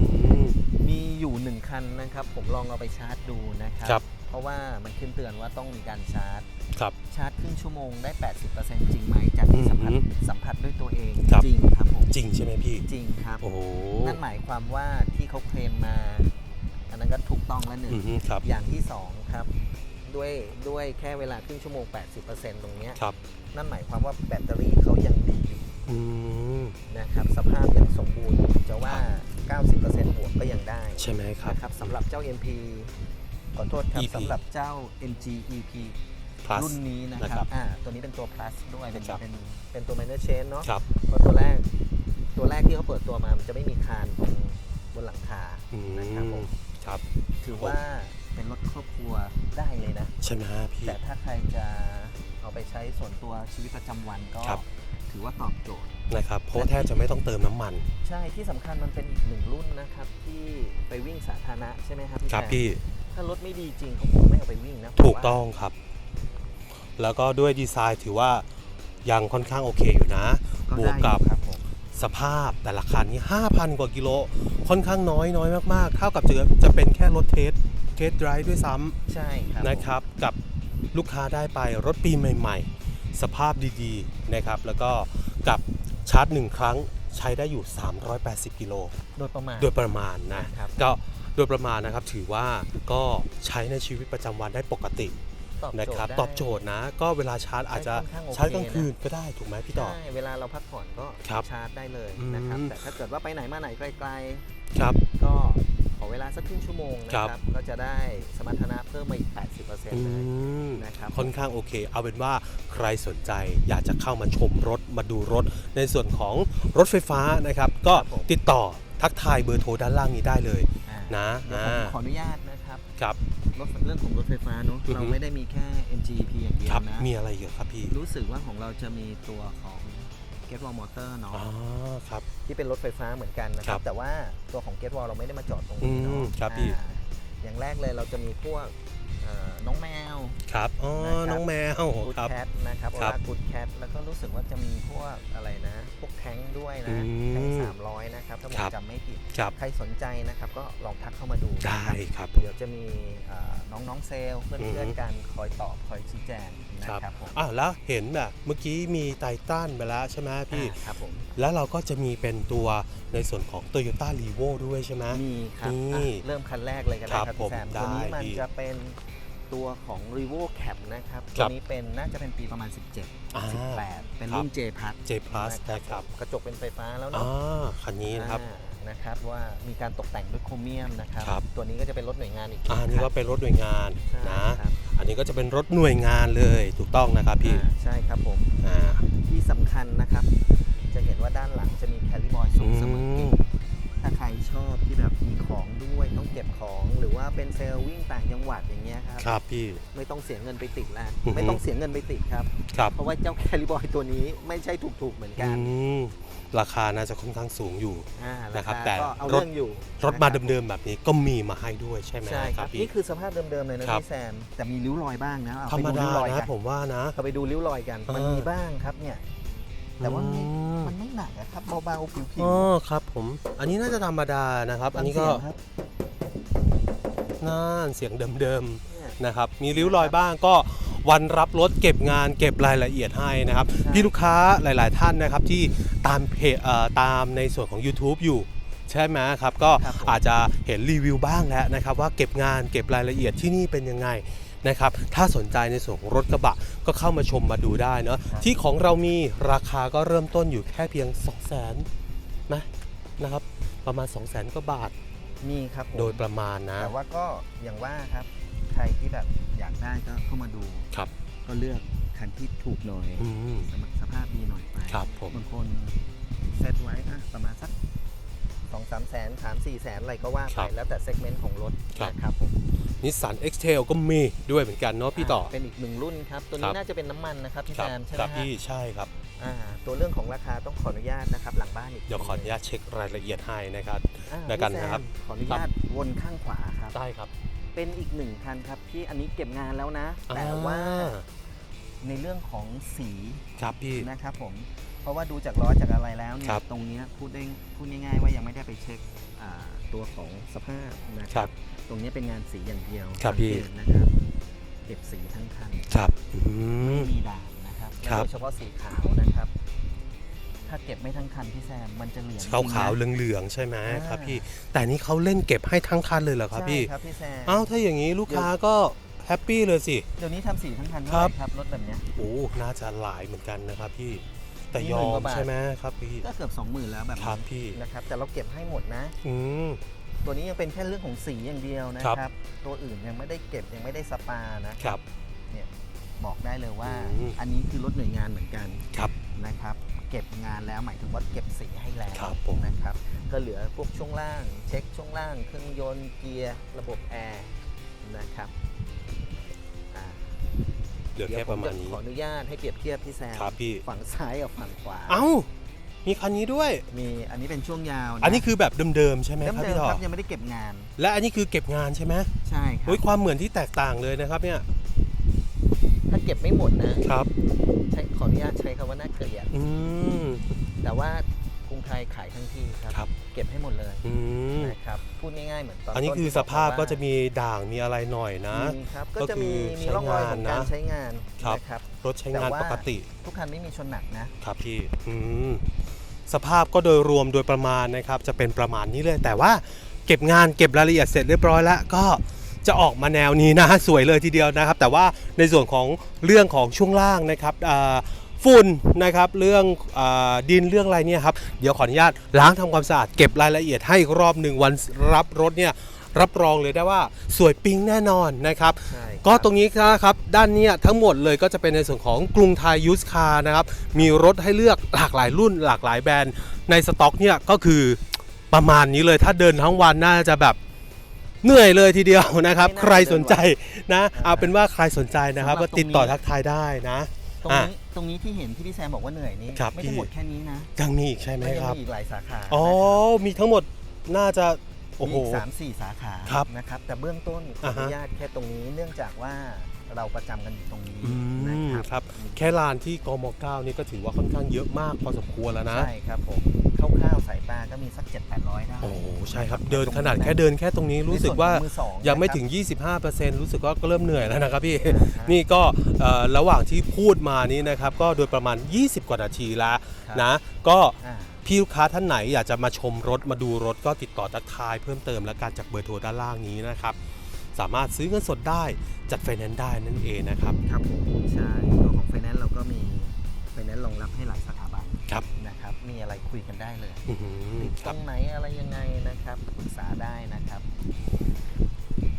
[SPEAKER 1] ม
[SPEAKER 2] มีอยู่หนึ่งคันนะครับ ผมลองเอาไปชาร์จดูนะครั
[SPEAKER 1] ครับ
[SPEAKER 2] เพราะว่ามันขึ้นเตือนว่าต้องมีการชาร์จ
[SPEAKER 1] ครับ
[SPEAKER 2] ชาร์จครึ่งชั่วโมงได้ 80%จริงไหมจากที่สัมผัส
[SPEAKER 1] อืม
[SPEAKER 2] สัมผัสด้วยตัวเอง
[SPEAKER 1] ครับ
[SPEAKER 2] จริงครับผม
[SPEAKER 1] จริงใช่ไหมพี่
[SPEAKER 2] จริงครับ
[SPEAKER 1] โอ้โห
[SPEAKER 2] นั่นหมายความว่าที่เขาเคลมมา อันนั้นก็ถูกต้องแล้วหนึ่ง
[SPEAKER 1] อืมครับ
[SPEAKER 2] อย่างที่สองครับ ด้วยด้วยแค่เวลาครึ่งชั่วโมง 80%ตรงเนี้ย
[SPEAKER 1] ครับ
[SPEAKER 2] นั่นหมายความว่าแบตเตอรี่เขายังดีอยู่
[SPEAKER 1] อืม
[SPEAKER 2] นะครับสภาพยังสมบูรณ์อยู่จะว่า 90%บวกก็ยังได้
[SPEAKER 1] ใช่ไหมครับ
[SPEAKER 2] นะครับสำหรับเจ้า MP ขอโทษครับ
[SPEAKER 1] EP
[SPEAKER 2] สำหรับเจ้า MG EP
[SPEAKER 1] plus
[SPEAKER 2] รุ่นนี้นะ
[SPEAKER 1] นะค
[SPEAKER 2] ค
[SPEAKER 1] รั
[SPEAKER 2] รับบอ่าตัวนี้เป็นตัว plus ด้วยเป็น
[SPEAKER 1] ครับ
[SPEAKER 2] เป็นเป็นตัว minor chain เนาะ
[SPEAKER 1] ครับ
[SPEAKER 2] เพราะตัวแรกตัวแรกที่เขาเปิดตัวมา มันจะไม่มีคานตรงบนหลังคา
[SPEAKER 1] อื
[SPEAKER 2] นะครับผมม
[SPEAKER 1] ครับ
[SPEAKER 2] ถือว่า เป็นรถครอบครัวได้เลยนะ
[SPEAKER 1] ใช่ไหมฮะพี่
[SPEAKER 2] แต่ถ้าใครจะเอาไปใช้ส่วนตัวชีวิตประจำวันก็
[SPEAKER 1] ครับ
[SPEAKER 2] ถือว่าตอบโจทย์
[SPEAKER 1] นะครับเพราะว่าแทบจะไม่ต้องเติมน้ำมัน
[SPEAKER 2] ใช่ที่สำคัญมันเป็นอีกหนึ่งรุ่นนะครับ ที่ไปวิ่งสาธารณะใช่ไหมครับพี่
[SPEAKER 1] ครับ
[SPEAKER 2] แซม
[SPEAKER 1] พี่
[SPEAKER 2] ถ้ารถไม่ดีจริงเขาคงไม่เอาไปวิ่งนะ
[SPEAKER 1] ถูกต้องครับ แล้วก็ด้วยดีไซน์ถือว่ายังค่อนข้างโอเคอยู่นะ
[SPEAKER 2] ก็
[SPEAKER 1] บวก
[SPEAKER 2] ได้
[SPEAKER 1] กับ
[SPEAKER 2] อยู่ครับผม
[SPEAKER 1] สภาพแต่ละคันนี้5,000 กว่ากิโล ค่อนข้างน้อยน้อยมากๆ เท่ากับจะจะเป็นแค่รถเทส เทสไดรฟ์ด้วยซ้
[SPEAKER 2] ใช่ครับำ
[SPEAKER 1] นะครับ กับลูกค้าได้ไปรถปีใหม่ ๆ สภาพดีๆนะครับ แล้วก็กับชาร์จหนึ่งครั้งใช้ได้อยู่ 380 กิโล
[SPEAKER 2] โดยประมาณ
[SPEAKER 1] โดยประมาณนะ
[SPEAKER 2] ครับ
[SPEAKER 1] ก็โดยประมาณนะครับถือว่าก็ใช้ในชีวิตประจำวันได้ปกติ
[SPEAKER 2] ตอบ
[SPEAKER 1] นะ
[SPEAKER 2] โจท
[SPEAKER 1] ครับ
[SPEAKER 2] ย์ได้
[SPEAKER 1] ตอบโจทย์นะ ก็เวลาชาร์จอาจจะ
[SPEAKER 2] ค่อนข้างโอเค
[SPEAKER 1] ชาร์จกลางคืนก็ได้ถูกไหมพี่ต่อ
[SPEAKER 2] ใช่เวลาเราพักผ่อนก็
[SPEAKER 1] ครับ
[SPEAKER 2] ชาร์จได้เลย
[SPEAKER 1] อืม
[SPEAKER 2] นะครับแต่ถ้าเกิดว่าไปไหนมาไหนไกล
[SPEAKER 1] ครับ
[SPEAKER 2] ๆ ก็ขอ เวลาสักครึ่งชั่วโมงนะค
[SPEAKER 1] ครั
[SPEAKER 2] รับ
[SPEAKER 1] บ
[SPEAKER 2] ก็จะได้สมรรถนะเพิ่มมาอีก 80%
[SPEAKER 1] อื
[SPEAKER 2] เลย
[SPEAKER 1] ม
[SPEAKER 2] นะครับ
[SPEAKER 1] ค่อนข้างโอเค เอาเป็นว่าใครสนใจอยากจะเข้ามาชมรถมาดูรถ ในส่วนของรถไฟฟ้านะครับ ก็ติดต่อทักทายเบอร์โทรด้านล่างนี้ได้เลย
[SPEAKER 2] อ่า
[SPEAKER 1] นะ
[SPEAKER 2] เดี๋ยวผม
[SPEAKER 1] อ่า
[SPEAKER 2] ขออนุญาตนะครับ
[SPEAKER 1] ครับ
[SPEAKER 2] รถเรื่องของรถไฟฟ้าเนอะ
[SPEAKER 1] อือฮึ
[SPEAKER 2] เราไม่ได้มีแค่ MGP อย่างเดีย
[SPEAKER 1] ครั
[SPEAKER 2] ว
[SPEAKER 1] บ
[SPEAKER 2] นะ
[SPEAKER 1] มีอะไรอีกครับพี่
[SPEAKER 2] รู้สึกว่าของเราจะมีตัวของ Get Wall Motor เนาะ
[SPEAKER 1] อ๋อครับ
[SPEAKER 2] ที่เป็นรถไฟฟ้าเหมือนกันนะค
[SPEAKER 1] ครั
[SPEAKER 2] รับ
[SPEAKER 1] บ
[SPEAKER 2] แต่ว่าตัวของเกตวอลเราไม่ได้มาจอดตรง
[SPEAKER 1] อื
[SPEAKER 2] นี้
[SPEAKER 1] ม
[SPEAKER 2] เนาะ
[SPEAKER 1] ครับพี่
[SPEAKER 2] อ่าอย่างแรกเลยเราจะมีพวกเอ่อ น้องแมว
[SPEAKER 1] ครับอ๋อ
[SPEAKER 2] นะครับ
[SPEAKER 1] น้องแมว
[SPEAKER 2] กูด
[SPEAKER 1] ครับ
[SPEAKER 2] แคทนะครับโอ
[SPEAKER 1] ครับ
[SPEAKER 2] ลากูดแคทแล้วก็รู้สึกว่าจะมีพวกอะไรนะ พวกแท้งด้วยนะ
[SPEAKER 1] อืม
[SPEAKER 2] แท้งสามร้อยนะครับถ้าผม
[SPEAKER 1] ครับ
[SPEAKER 2] จำไม่ผิด
[SPEAKER 1] ครับ
[SPEAKER 2] ใครสนใจนะครับก็ลองทักเข้ามาดู
[SPEAKER 1] ได้
[SPEAKER 2] นะครับ
[SPEAKER 1] ผม
[SPEAKER 2] เดี๋ยวจะมีเอ่อน้องๆเซลล์เพื่
[SPEAKER 1] อือฮึ
[SPEAKER 2] อนๆกันคอยตอบคอยชี้แจงนะครับครับผม
[SPEAKER 1] อ้าวแล้วเห็นแบบเมื่อกี้มีไททันไปแล้วใช่ไหมพี่
[SPEAKER 2] อ่าครับผม
[SPEAKER 1] แล้วเราก็จะมีเป็นตัวในส่วนของ Toyota r e v o ด้วยใช่ไหม
[SPEAKER 2] มีครับ
[SPEAKER 1] นี่
[SPEAKER 2] อะเริ่มคันแรกเลยกัน
[SPEAKER 1] ครั
[SPEAKER 2] นะ
[SPEAKER 1] บ
[SPEAKER 2] ครับ
[SPEAKER 1] ผม
[SPEAKER 2] พี่แซม
[SPEAKER 1] ได้
[SPEAKER 2] ตัวนี้มัน
[SPEAKER 1] พี่
[SPEAKER 2] จะเป็น ตัวของ r e v o Cap นะครับ
[SPEAKER 1] ค
[SPEAKER 2] ตั
[SPEAKER 1] รั
[SPEAKER 2] ว
[SPEAKER 1] บ
[SPEAKER 2] นี้เป็นน่าจะเป็นปีประมาณ 17
[SPEAKER 1] อ่า
[SPEAKER 2] 18 เป็น
[SPEAKER 1] ครับ
[SPEAKER 2] รุ่น J Plus
[SPEAKER 1] J Plus
[SPEAKER 2] นะ
[SPEAKER 1] นะครับ
[SPEAKER 2] กระจกเป็นไฟฟ้าแล้ว
[SPEAKER 1] อ่า
[SPEAKER 2] เนาะ
[SPEAKER 1] คันนี้นะครับ
[SPEAKER 2] อ่านะครับว่ามีการตกแต่งด้วยโครเมียมนะครับ
[SPEAKER 1] ครับ
[SPEAKER 2] ตัวนี้ก็จะเป็นรถหน่วยงานอีก
[SPEAKER 1] อ่านี่ก็เป็นรถหน่วยงาน
[SPEAKER 2] ใช่
[SPEAKER 1] นะ
[SPEAKER 2] ครับ
[SPEAKER 1] อันนี้ก็จะเป็นรถหน่วยงานเลยถูกต้องนะครับพี่
[SPEAKER 2] อ่าใช่ครับผม
[SPEAKER 1] อ่า
[SPEAKER 2] ที่สำคัญนะครับ จะเห็นว่าด้านหลังจะมีแคลิบอยสูงเสมอ
[SPEAKER 1] อื
[SPEAKER 2] เก็
[SPEAKER 1] ม
[SPEAKER 2] บ ถ้าใครชอบที่แบบมีของด้วยต้องเก็บของหรือว่าเป็นเซลล์วิ่งต่างจังหวัดอย่างเงี้ยครับ
[SPEAKER 1] ครับพี่
[SPEAKER 2] ไม่ต้องเสียเงินไปติดแล้ว
[SPEAKER 1] อือฮึ
[SPEAKER 2] ไม่ต้องเสียเงินไปติดครับ
[SPEAKER 1] ครับ
[SPEAKER 2] เพราะว่าเจ้าแคลิบอยตัวนี้ไม่ใช่ถูกๆเหมือน
[SPEAKER 1] อื
[SPEAKER 2] กัน
[SPEAKER 1] มราคาน่าจะค่อนข้างสูงอยู่
[SPEAKER 2] อ่า
[SPEAKER 1] นะครับาาแต่
[SPEAKER 2] ก็เอา
[SPEAKER 1] รถ
[SPEAKER 2] เรื่องอยู่
[SPEAKER 1] รถมา
[SPEAKER 2] นะครับ
[SPEAKER 1] เดิมๆแบบนี้ก็มีมาให้ด้วยใช่ไหม
[SPEAKER 2] ใช่
[SPEAKER 1] ค
[SPEAKER 2] ค
[SPEAKER 1] รั
[SPEAKER 2] รั
[SPEAKER 1] บบพี่
[SPEAKER 2] นี่คือสภาพเดิมๆเลยนะ
[SPEAKER 1] ครับ
[SPEAKER 2] พี่แซมแต่มีริ้วรอยบ้างนะเอ
[SPEAKER 1] ธรรม
[SPEAKER 2] ไป
[SPEAKER 1] ดา
[SPEAKER 2] ริ้วรอย
[SPEAKER 1] นะ
[SPEAKER 2] กัน
[SPEAKER 1] ผมว่านะ
[SPEAKER 2] เราไปดูริ้วรอยกัน มัน
[SPEAKER 1] เออ
[SPEAKER 2] มีบ้างครับเนี่ย แต่ว่า
[SPEAKER 1] อืม
[SPEAKER 2] มันไม่หนักอะครับเบาๆผิว
[SPEAKER 1] อ๋อครับผม อันนี้น่าจะธรรมดานะครับ
[SPEAKER 2] ๆ
[SPEAKER 1] อันนี้ก็
[SPEAKER 2] ฟังเสียงครับ
[SPEAKER 1] น่านเสียงเดิม
[SPEAKER 2] เนี่ย
[SPEAKER 1] ๆนะครับ มีริ้วรอยบ้างก็วันรับรถเก็บงานเก็บรายละเอียดให้นะครับ
[SPEAKER 2] ใช่
[SPEAKER 1] พี่ลูกค้าหลายๆท่านนะครับที่ตามเพจเอ่อตามในส่วนของ YouTube อยู่ ใช่ไหมครับ ก็
[SPEAKER 2] ครับผม
[SPEAKER 1] อาจจะเห็นรีวิวบ้างแล้วนะครับ ว่าเก็บงานเก็บรายละเอียดที่นี่เป็นยังไง นะครับถ้าสนใจในส่วนของรถกระบะก็เข้ามาชมมาดูได้เนาะที่ของเรามีราคาก็เริ่มต้นอยู่แค่เพียง 2 0 0 0 0นนะนะครับประมาณ 2 0 0 0 0 0กว่าบาท
[SPEAKER 2] มีครับผม
[SPEAKER 1] โดยประมาณนะ
[SPEAKER 2] แต่ว่าก็อย่างว่าครับ ใครที่แบบอยากได้ก็เข้ามาดู
[SPEAKER 1] ครับ
[SPEAKER 2] ก็เลือกคันที่ถูกหน่อย
[SPEAKER 1] อืม
[SPEAKER 2] สมสภาพดีหน่อยไป
[SPEAKER 1] ครับผม
[SPEAKER 2] บางคนเซตไว้อะประมาณสัก สองสามแสนสามสี่แสนอะไรก็ว่า
[SPEAKER 1] ค
[SPEAKER 2] ไป
[SPEAKER 1] รับ
[SPEAKER 2] แล้วแต่เซกเมนต์ของรถ
[SPEAKER 1] ครับ
[SPEAKER 2] นะครับผม
[SPEAKER 1] นิสสัน X-Trail ก็มีด้วยเหมือนกันเนาะพี่ต่อ
[SPEAKER 2] เป็นอีกหนึ่งรุ่นครับ ตัว
[SPEAKER 1] ครั
[SPEAKER 2] นี้
[SPEAKER 1] บ
[SPEAKER 2] น่าจะเป็นน้ำมันนะครับพี่
[SPEAKER 1] ครั
[SPEAKER 2] แซมใช่ไห
[SPEAKER 1] ค
[SPEAKER 2] ม
[SPEAKER 1] รับ
[SPEAKER 2] ฮะ
[SPEAKER 1] พี่ใช่ครับ
[SPEAKER 2] อ่าตัวเรื่องของราคาต้องขออนุญาตนะครับหลังบ้านอีก
[SPEAKER 1] เดี๋ยวขออนุญาตเช็ครายละเอียดให้นะครับ
[SPEAKER 2] อ่า
[SPEAKER 1] แล้วกัน
[SPEAKER 2] พี่แซม
[SPEAKER 1] นะครับ
[SPEAKER 2] ขออนุญาตวนข้างขวาครับ
[SPEAKER 1] ได้ครับ
[SPEAKER 2] เป็นอีกหนึ่งคันครับที่อันนี้เก็บงานแล้วนะ แต่ว่า
[SPEAKER 1] อ่า
[SPEAKER 2] ในเรื่องของสี
[SPEAKER 1] ครับพี่
[SPEAKER 2] นะครับผม เพราะว่าดูจากล้อจากอะไรแล้วเนี่ย
[SPEAKER 1] ครับ
[SPEAKER 2] ตรงเนี้ยพูดได้พูดง่าย ๆ ว่ายังไม่ได้ไปเช็คอ่าตัวของสภาพนะค
[SPEAKER 1] ครั
[SPEAKER 2] รับบตรงนี้เป็นงานสีอย่างเดียว
[SPEAKER 1] ครับ
[SPEAKER 2] สัง
[SPEAKER 1] พี่
[SPEAKER 2] เกตนะครับเก็บสีทั้งคัน
[SPEAKER 1] ครับอืม
[SPEAKER 2] ไม่มีด่างนะครับ
[SPEAKER 1] ครับ
[SPEAKER 2] และโดยเฉพาะสีขาวนะครับ ถ้าเก็บไม่ทั้งคันพี่แซมมันจะเหลือง
[SPEAKER 1] ขาวขาว
[SPEAKER 2] จ
[SPEAKER 1] ๆ
[SPEAKER 2] ริงๆนะ
[SPEAKER 1] เหลืองๆใช่ไหม
[SPEAKER 2] อ่า
[SPEAKER 1] ครับพี่ แต่นี่เขาเล่นเก็บให้ทั้งคันเลยเหรอครับพี่
[SPEAKER 2] ใช่ครับพี่แซม
[SPEAKER 1] เอ้าถ้าอย่างนี้ลูกค้าก็แฮปปี้เลยสิ
[SPEAKER 2] เดี๋ยวนี้ทำสีทั้งคัน
[SPEAKER 1] ค
[SPEAKER 2] เท่า
[SPEAKER 1] รั
[SPEAKER 2] ไห
[SPEAKER 1] บ
[SPEAKER 2] ร่ครับรถแบบเนี้ย
[SPEAKER 1] โอ้ น่าจะหลายเหมือนกันนะครับพี่ แต่
[SPEAKER 2] มี
[SPEAKER 1] ย
[SPEAKER 2] หมื่
[SPEAKER 1] อน
[SPEAKER 2] กว่ามบาท
[SPEAKER 1] ใช่ไหมครับพี่
[SPEAKER 2] ก็เกือบสองหมื่นแล้วแบบ
[SPEAKER 1] ครับ
[SPEAKER 2] นี้
[SPEAKER 1] พี่
[SPEAKER 2] นะครับแต่เราเก็บให้หมดนะ
[SPEAKER 1] อืม
[SPEAKER 2] ตัวนี้ยังเป็นแค่เรื่องของสีอย่างเดียวนะครับครับตัวอื่นยังไม่ได้เก็บยังไม่ได้สปานะครับเนี่ยบอกได้เลยว่า
[SPEAKER 1] อืม
[SPEAKER 2] อันนี้คือรถหน่วยงานเหมือนกัน
[SPEAKER 1] ครับ
[SPEAKER 2] นะครับ เก็บงานแล้วหมายถึงว่าเก็บสีให้แล้ว
[SPEAKER 1] ครับผม
[SPEAKER 2] นะครับ ก็เหลือพวกช่วงล่าง เช็คช่วงล่าง เครื่องยนต์เกียร์ระบบแอร์นะครับอ่า
[SPEAKER 1] เห ลือแค่ประมาณนี้
[SPEAKER 2] เดี๋ยวผจขออนุญาตให้เปรียบเทียบพี่แซม
[SPEAKER 1] ครับพี่
[SPEAKER 2] ฝั่งซ้ายกับฝั่งขวา
[SPEAKER 1] เอ้า มีคันนี้ด้วย
[SPEAKER 2] มีอันนี้เป็นช่วงยาวนะ
[SPEAKER 1] อันนี้คือแบบเดิมๆใช่ไหมครับ
[SPEAKER 2] เดิม
[SPEAKER 1] พี่
[SPEAKER 2] ๆ
[SPEAKER 1] ต่อ
[SPEAKER 2] ครับยังไม่ได้เก็บงาน
[SPEAKER 1] และอันนี้คือเก็บงานใช่ไหม
[SPEAKER 2] ใช่ครั
[SPEAKER 1] เฮ้ยความเหมือนที่แตกต่างเลยนะครับเนี่ย
[SPEAKER 2] ถ้าเก็บไม่หมดนะ
[SPEAKER 1] ครับ
[SPEAKER 2] ใช้ขออนุญาตใช้คำว่าน่าเกลียด
[SPEAKER 1] อืม
[SPEAKER 2] แต่ว่ากรุง ไทยขายทั้งที่ครับ
[SPEAKER 1] ครับ
[SPEAKER 2] เก็บให้หมดเลย
[SPEAKER 1] อืม
[SPEAKER 2] นะครับ พูดง่ายๆเหมือนตอน
[SPEAKER 1] อันนี้
[SPEAKER 2] ต้
[SPEAKER 1] คือ
[SPEAKER 2] ที่
[SPEAKER 1] ส
[SPEAKER 2] บก
[SPEAKER 1] ภาพ
[SPEAKER 2] ว่
[SPEAKER 1] ก็จะมีด่างมีอะไรหน่อยนะ
[SPEAKER 2] มีครับ ก็
[SPEAKER 1] ก็
[SPEAKER 2] จะ
[SPEAKER 1] คื
[SPEAKER 2] มี
[SPEAKER 1] อ
[SPEAKER 2] มีร่องรอยของการ
[SPEAKER 1] ใช้
[SPEAKER 2] ใช้งาน
[SPEAKER 1] ครับ
[SPEAKER 2] นะครับ
[SPEAKER 1] รถใช้งาน
[SPEAKER 2] แต่ว่า
[SPEAKER 1] ปกติ
[SPEAKER 2] ทุกคันไม่มีชนหนักนะ
[SPEAKER 1] ครับพี่อืมสภาพก็โดยรวมโดยประมาณนะครับ จะเป็นประมาณนี้เลย แต่ว่าเก็บงานเก็บรายละเอียดเสร็จเรียบร้อยแล้วก็จะออกมาแนวนี้นะ สวยเลยทีเดียวนะครับ แต่ว่าในส่วนของเรื่องของช่วงล่างนะครับอ่า ฝุ่นนะครับเรื่องอาดินเรื่องอะไรเนี่ยครับเดี๋ยวขออนุญาตล้างทำความสะอาดเก็บรายละเอียดให้อีกรอบหนึ่งวันรับรถเนี่ยรับรองเลยได้ว่าสวยปิ๊งแน่นอนนะครับ
[SPEAKER 2] ใช่
[SPEAKER 1] ก็ตรงนี้นะครับด้านเนี้ยทั้งหมดเลยก็จะเป็นในส่วนของกรุงไทยยูสคาร์นะครับ มีรถให้เลือกหลากหลายรุ่นหลากหลายแบรนด์ในสต็อกเนี่ยก็คือประมาณนี้เลยถ้าเดินทั้งวันน่าจะแบบเหนื่อยเลยทีเดียวนะครับ ใครสนใจนะ เอาเป็นว่าใครสนใจนะครับ ก็ติดต่อทักทายได้นะ
[SPEAKER 2] ต รง
[SPEAKER 1] อะ
[SPEAKER 2] นี้ตรงนี้ที่เห็นที่พี่แซมบอกว่าเหนื่อยนี่
[SPEAKER 1] ครับ
[SPEAKER 2] ไม่ได้
[SPEAKER 1] พี่
[SPEAKER 2] หมดแค่นี้นะ
[SPEAKER 1] ยังมีอีกใช่ไหม
[SPEAKER 2] มันยั
[SPEAKER 1] ครับ
[SPEAKER 2] มีอีกหลายสาขา
[SPEAKER 1] อ๋อ
[SPEAKER 2] นะครับ
[SPEAKER 1] มีทั้งหมดน่าจะ โอ้
[SPEAKER 2] มี
[SPEAKER 1] โห
[SPEAKER 2] อีกสามสี่สาขา
[SPEAKER 1] ครับ
[SPEAKER 2] นะครับ แต่เบื้องต้นขอ
[SPEAKER 1] อ่า
[SPEAKER 2] อ
[SPEAKER 1] ฮะ
[SPEAKER 2] นุญาตแค่ตรงนี้เนื่องจากว่าเราประจำกันอยู่ตรงนี้
[SPEAKER 1] อื
[SPEAKER 2] นะ
[SPEAKER 1] ม
[SPEAKER 2] ครับ
[SPEAKER 1] ครับ แค่ลานที่กม 9 นี่ก็ถือว่าค่อนข้างเยอะมากพอสมควรแล้วนะ
[SPEAKER 2] ใช่ครับผม คร่าวๆสายตาก็มีสัก7 8 0 0ได้
[SPEAKER 1] โอ้ใช่ครับเดินขนาดแค่เดินแค่ตรงนี้รู้สึกว่า
[SPEAKER 2] ในส่นของมือสอ
[SPEAKER 1] ยังไม่
[SPEAKER 2] นะครับ
[SPEAKER 1] ถึง 25%รู้สึกว่าก็เริ่มเหนื่อยแล้วนะครับพี่
[SPEAKER 2] อ่าฮะ
[SPEAKER 1] นี่ก็เอ่อระหว่างที่พูดมานี้นะครับก็โดยประมาณ 20 กว่านาทีแล้ว
[SPEAKER 2] ครับ
[SPEAKER 1] นะ ก็
[SPEAKER 2] อ่า
[SPEAKER 1] พี่ลูกค้าท่านไหนอยากจะมาชมรถมาดูรถก็ติดต่อทักทายเพิ่มเติมและการจากเบอร์โทรด้านล่างนี้นะครับ สามารถซื้อเงินสดได้จัดไฟแนนซ์ได้นั่นเองนะครับ
[SPEAKER 2] ครับผมใช่ตัวของไฟแนนซ์เราก็มีไฟแนนซ์รองรับให้หลายส มีอะไรคุยกันได้เลย
[SPEAKER 1] อื้อหือ
[SPEAKER 2] ติด
[SPEAKER 1] ค
[SPEAKER 2] ต
[SPEAKER 1] รั
[SPEAKER 2] ร
[SPEAKER 1] บ
[SPEAKER 2] งไหนอะไรยังไงนะครับปรึกษาได้นะครับ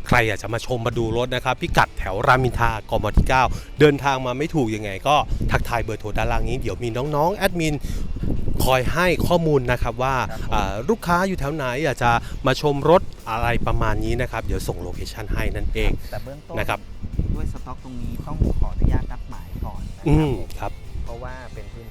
[SPEAKER 1] ใครอยากจะมาชมมาดูรถนะครับ พิกัดแถวรามอินทรากมที่ 9 เดินทางมาไม่ถูกยังไง ก็ทักทายเบอร์โทรด้านล่างนี้ เดี๋ยวมีน้องๆ แอดมิน คอยให้ข้อมูลนะครับว่า
[SPEAKER 2] ครับผม
[SPEAKER 1] อ่าลูกค้าอยู่แถวไหนอยากจะมาชมรถอะไรประมาณนี้นะครับ เดี๋ยวส่งโลเคชันให้นั่นเอง
[SPEAKER 2] แต่เบื้องต้น
[SPEAKER 1] นะครับ
[SPEAKER 2] ด้วยสต็อกตรงนี้ต้องขออนุญาตนัดหมายก่อนนะค
[SPEAKER 1] อื
[SPEAKER 2] รับ
[SPEAKER 1] ม
[SPEAKER 2] ผม
[SPEAKER 1] ครับ
[SPEAKER 2] เพราะว่าเป็นพื้นที่ที่ห้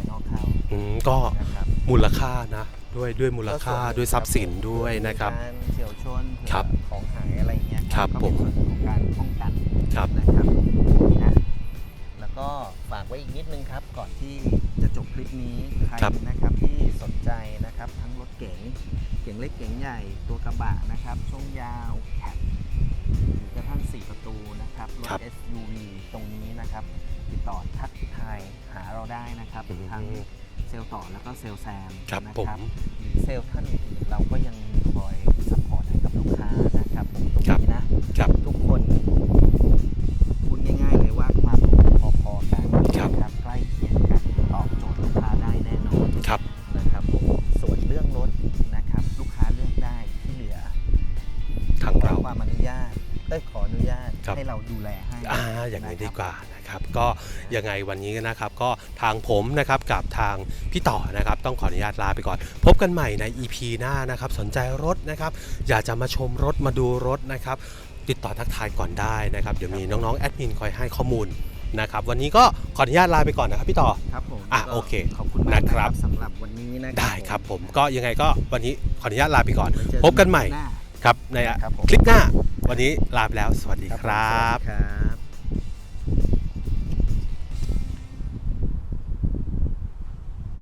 [SPEAKER 2] ามบุคคลภายนอกเข้า
[SPEAKER 1] อืมก็
[SPEAKER 2] นะครับ
[SPEAKER 1] มูลค่านะ ด้วยด้วยมูลค่า
[SPEAKER 2] ก็ส่วนหนึ่ง
[SPEAKER 1] ด้วยทรัพย์สินด้วยนะครับ
[SPEAKER 2] การเฉียวชนเผื่อ
[SPEAKER 1] ครับ
[SPEAKER 2] ของหายอะไรเงี้ย
[SPEAKER 1] ครับ
[SPEAKER 2] ก็เป็น
[SPEAKER 1] ผม
[SPEAKER 2] ส่วนหนึ่งของการป้องกัน
[SPEAKER 1] ครับ
[SPEAKER 2] นะครับนะแล้วก็ฝากไว้อีกนิดนึงครับ ก่อนที่จะจบคลิปนี้ใคร
[SPEAKER 1] ครับ
[SPEAKER 2] นะครับที่สนใจนะครับทั้งรถเก๋งเก๋งเล็กเก๋งใหญ่ตัวกระบะนะครับช่วงยาวแคปหรือกระทั่ง4ประตูนะครับรถ SUV ตรงนี้นะครับ ติดต่อทักทายหาเราได้นะครับ
[SPEAKER 1] อืม
[SPEAKER 2] ทั้งเซลล์ต่อแล้วก็เซลล์แซม
[SPEAKER 1] ครับ
[SPEAKER 2] นะ
[SPEAKER 1] ผม
[SPEAKER 2] หรือเซลล์ท่านอื่นๆเราก็ยังคอยซัพพอร์ตให้กับลูกค้านะครับผมตรง
[SPEAKER 1] ครับ
[SPEAKER 2] นี้นะ
[SPEAKER 1] ครับ
[SPEAKER 2] ทุกคนพูดง่ายๆเลยว่าความรู้พอๆกัน
[SPEAKER 1] ครับ
[SPEAKER 2] นะครับใกล้เคียงกันตอบโจทย์ลูกค้าได้แน่นอน
[SPEAKER 1] ครับ
[SPEAKER 2] นะครับผมส่วนเรื่องรถนะครับ ลูกค้าเลือกได้ที่เหลือ
[SPEAKER 1] ทางเรา
[SPEAKER 2] ขอความอนุญาตเอ้ยขออนุญาต
[SPEAKER 1] ครับ
[SPEAKER 2] ให้เราดูแลให้
[SPEAKER 1] อ่าอย่างนี้ะ
[SPEAKER 2] ครับ
[SPEAKER 1] ดีกว่า นะครับก็ยังไงวันนี้นะครับก็ทางผมนะครับกับทางพี่ต่อนะครับต้องขออนุญาตลาไปก่อน พบกันใหม่ใน EP หน้านะครับสนใจรถนะครับอยากจะมาชมรถมาดูรถนะครับติดต่อทักทายก่อนได้นะครับเดี๋ยวมีน้องๆแอดมินคอยให้ข้อมูลนะครับวันนี้ก็ขออนุญาตลาไปก่อนนะครับพี่ต่อ
[SPEAKER 2] ครับผม
[SPEAKER 1] อะ
[SPEAKER 2] ก็
[SPEAKER 1] โอเค
[SPEAKER 2] ขอบคุณมาก
[SPEAKER 1] นะครับ
[SPEAKER 2] สำหรับวันนี้นะ
[SPEAKER 1] ได้ครับผมก็ยังไงก็วันนี้ขออนุญาตลาไปก่อน
[SPEAKER 2] ไว้เจอ
[SPEAKER 1] พบกันใหม่
[SPEAKER 2] หน้า
[SPEAKER 1] ครับใน
[SPEAKER 2] ครับผม
[SPEAKER 1] คลิปหน้าวันนี้ลาไปแล้ว สวัสดี
[SPEAKER 2] ครับผม
[SPEAKER 1] ครับ
[SPEAKER 2] สวัสดีครับ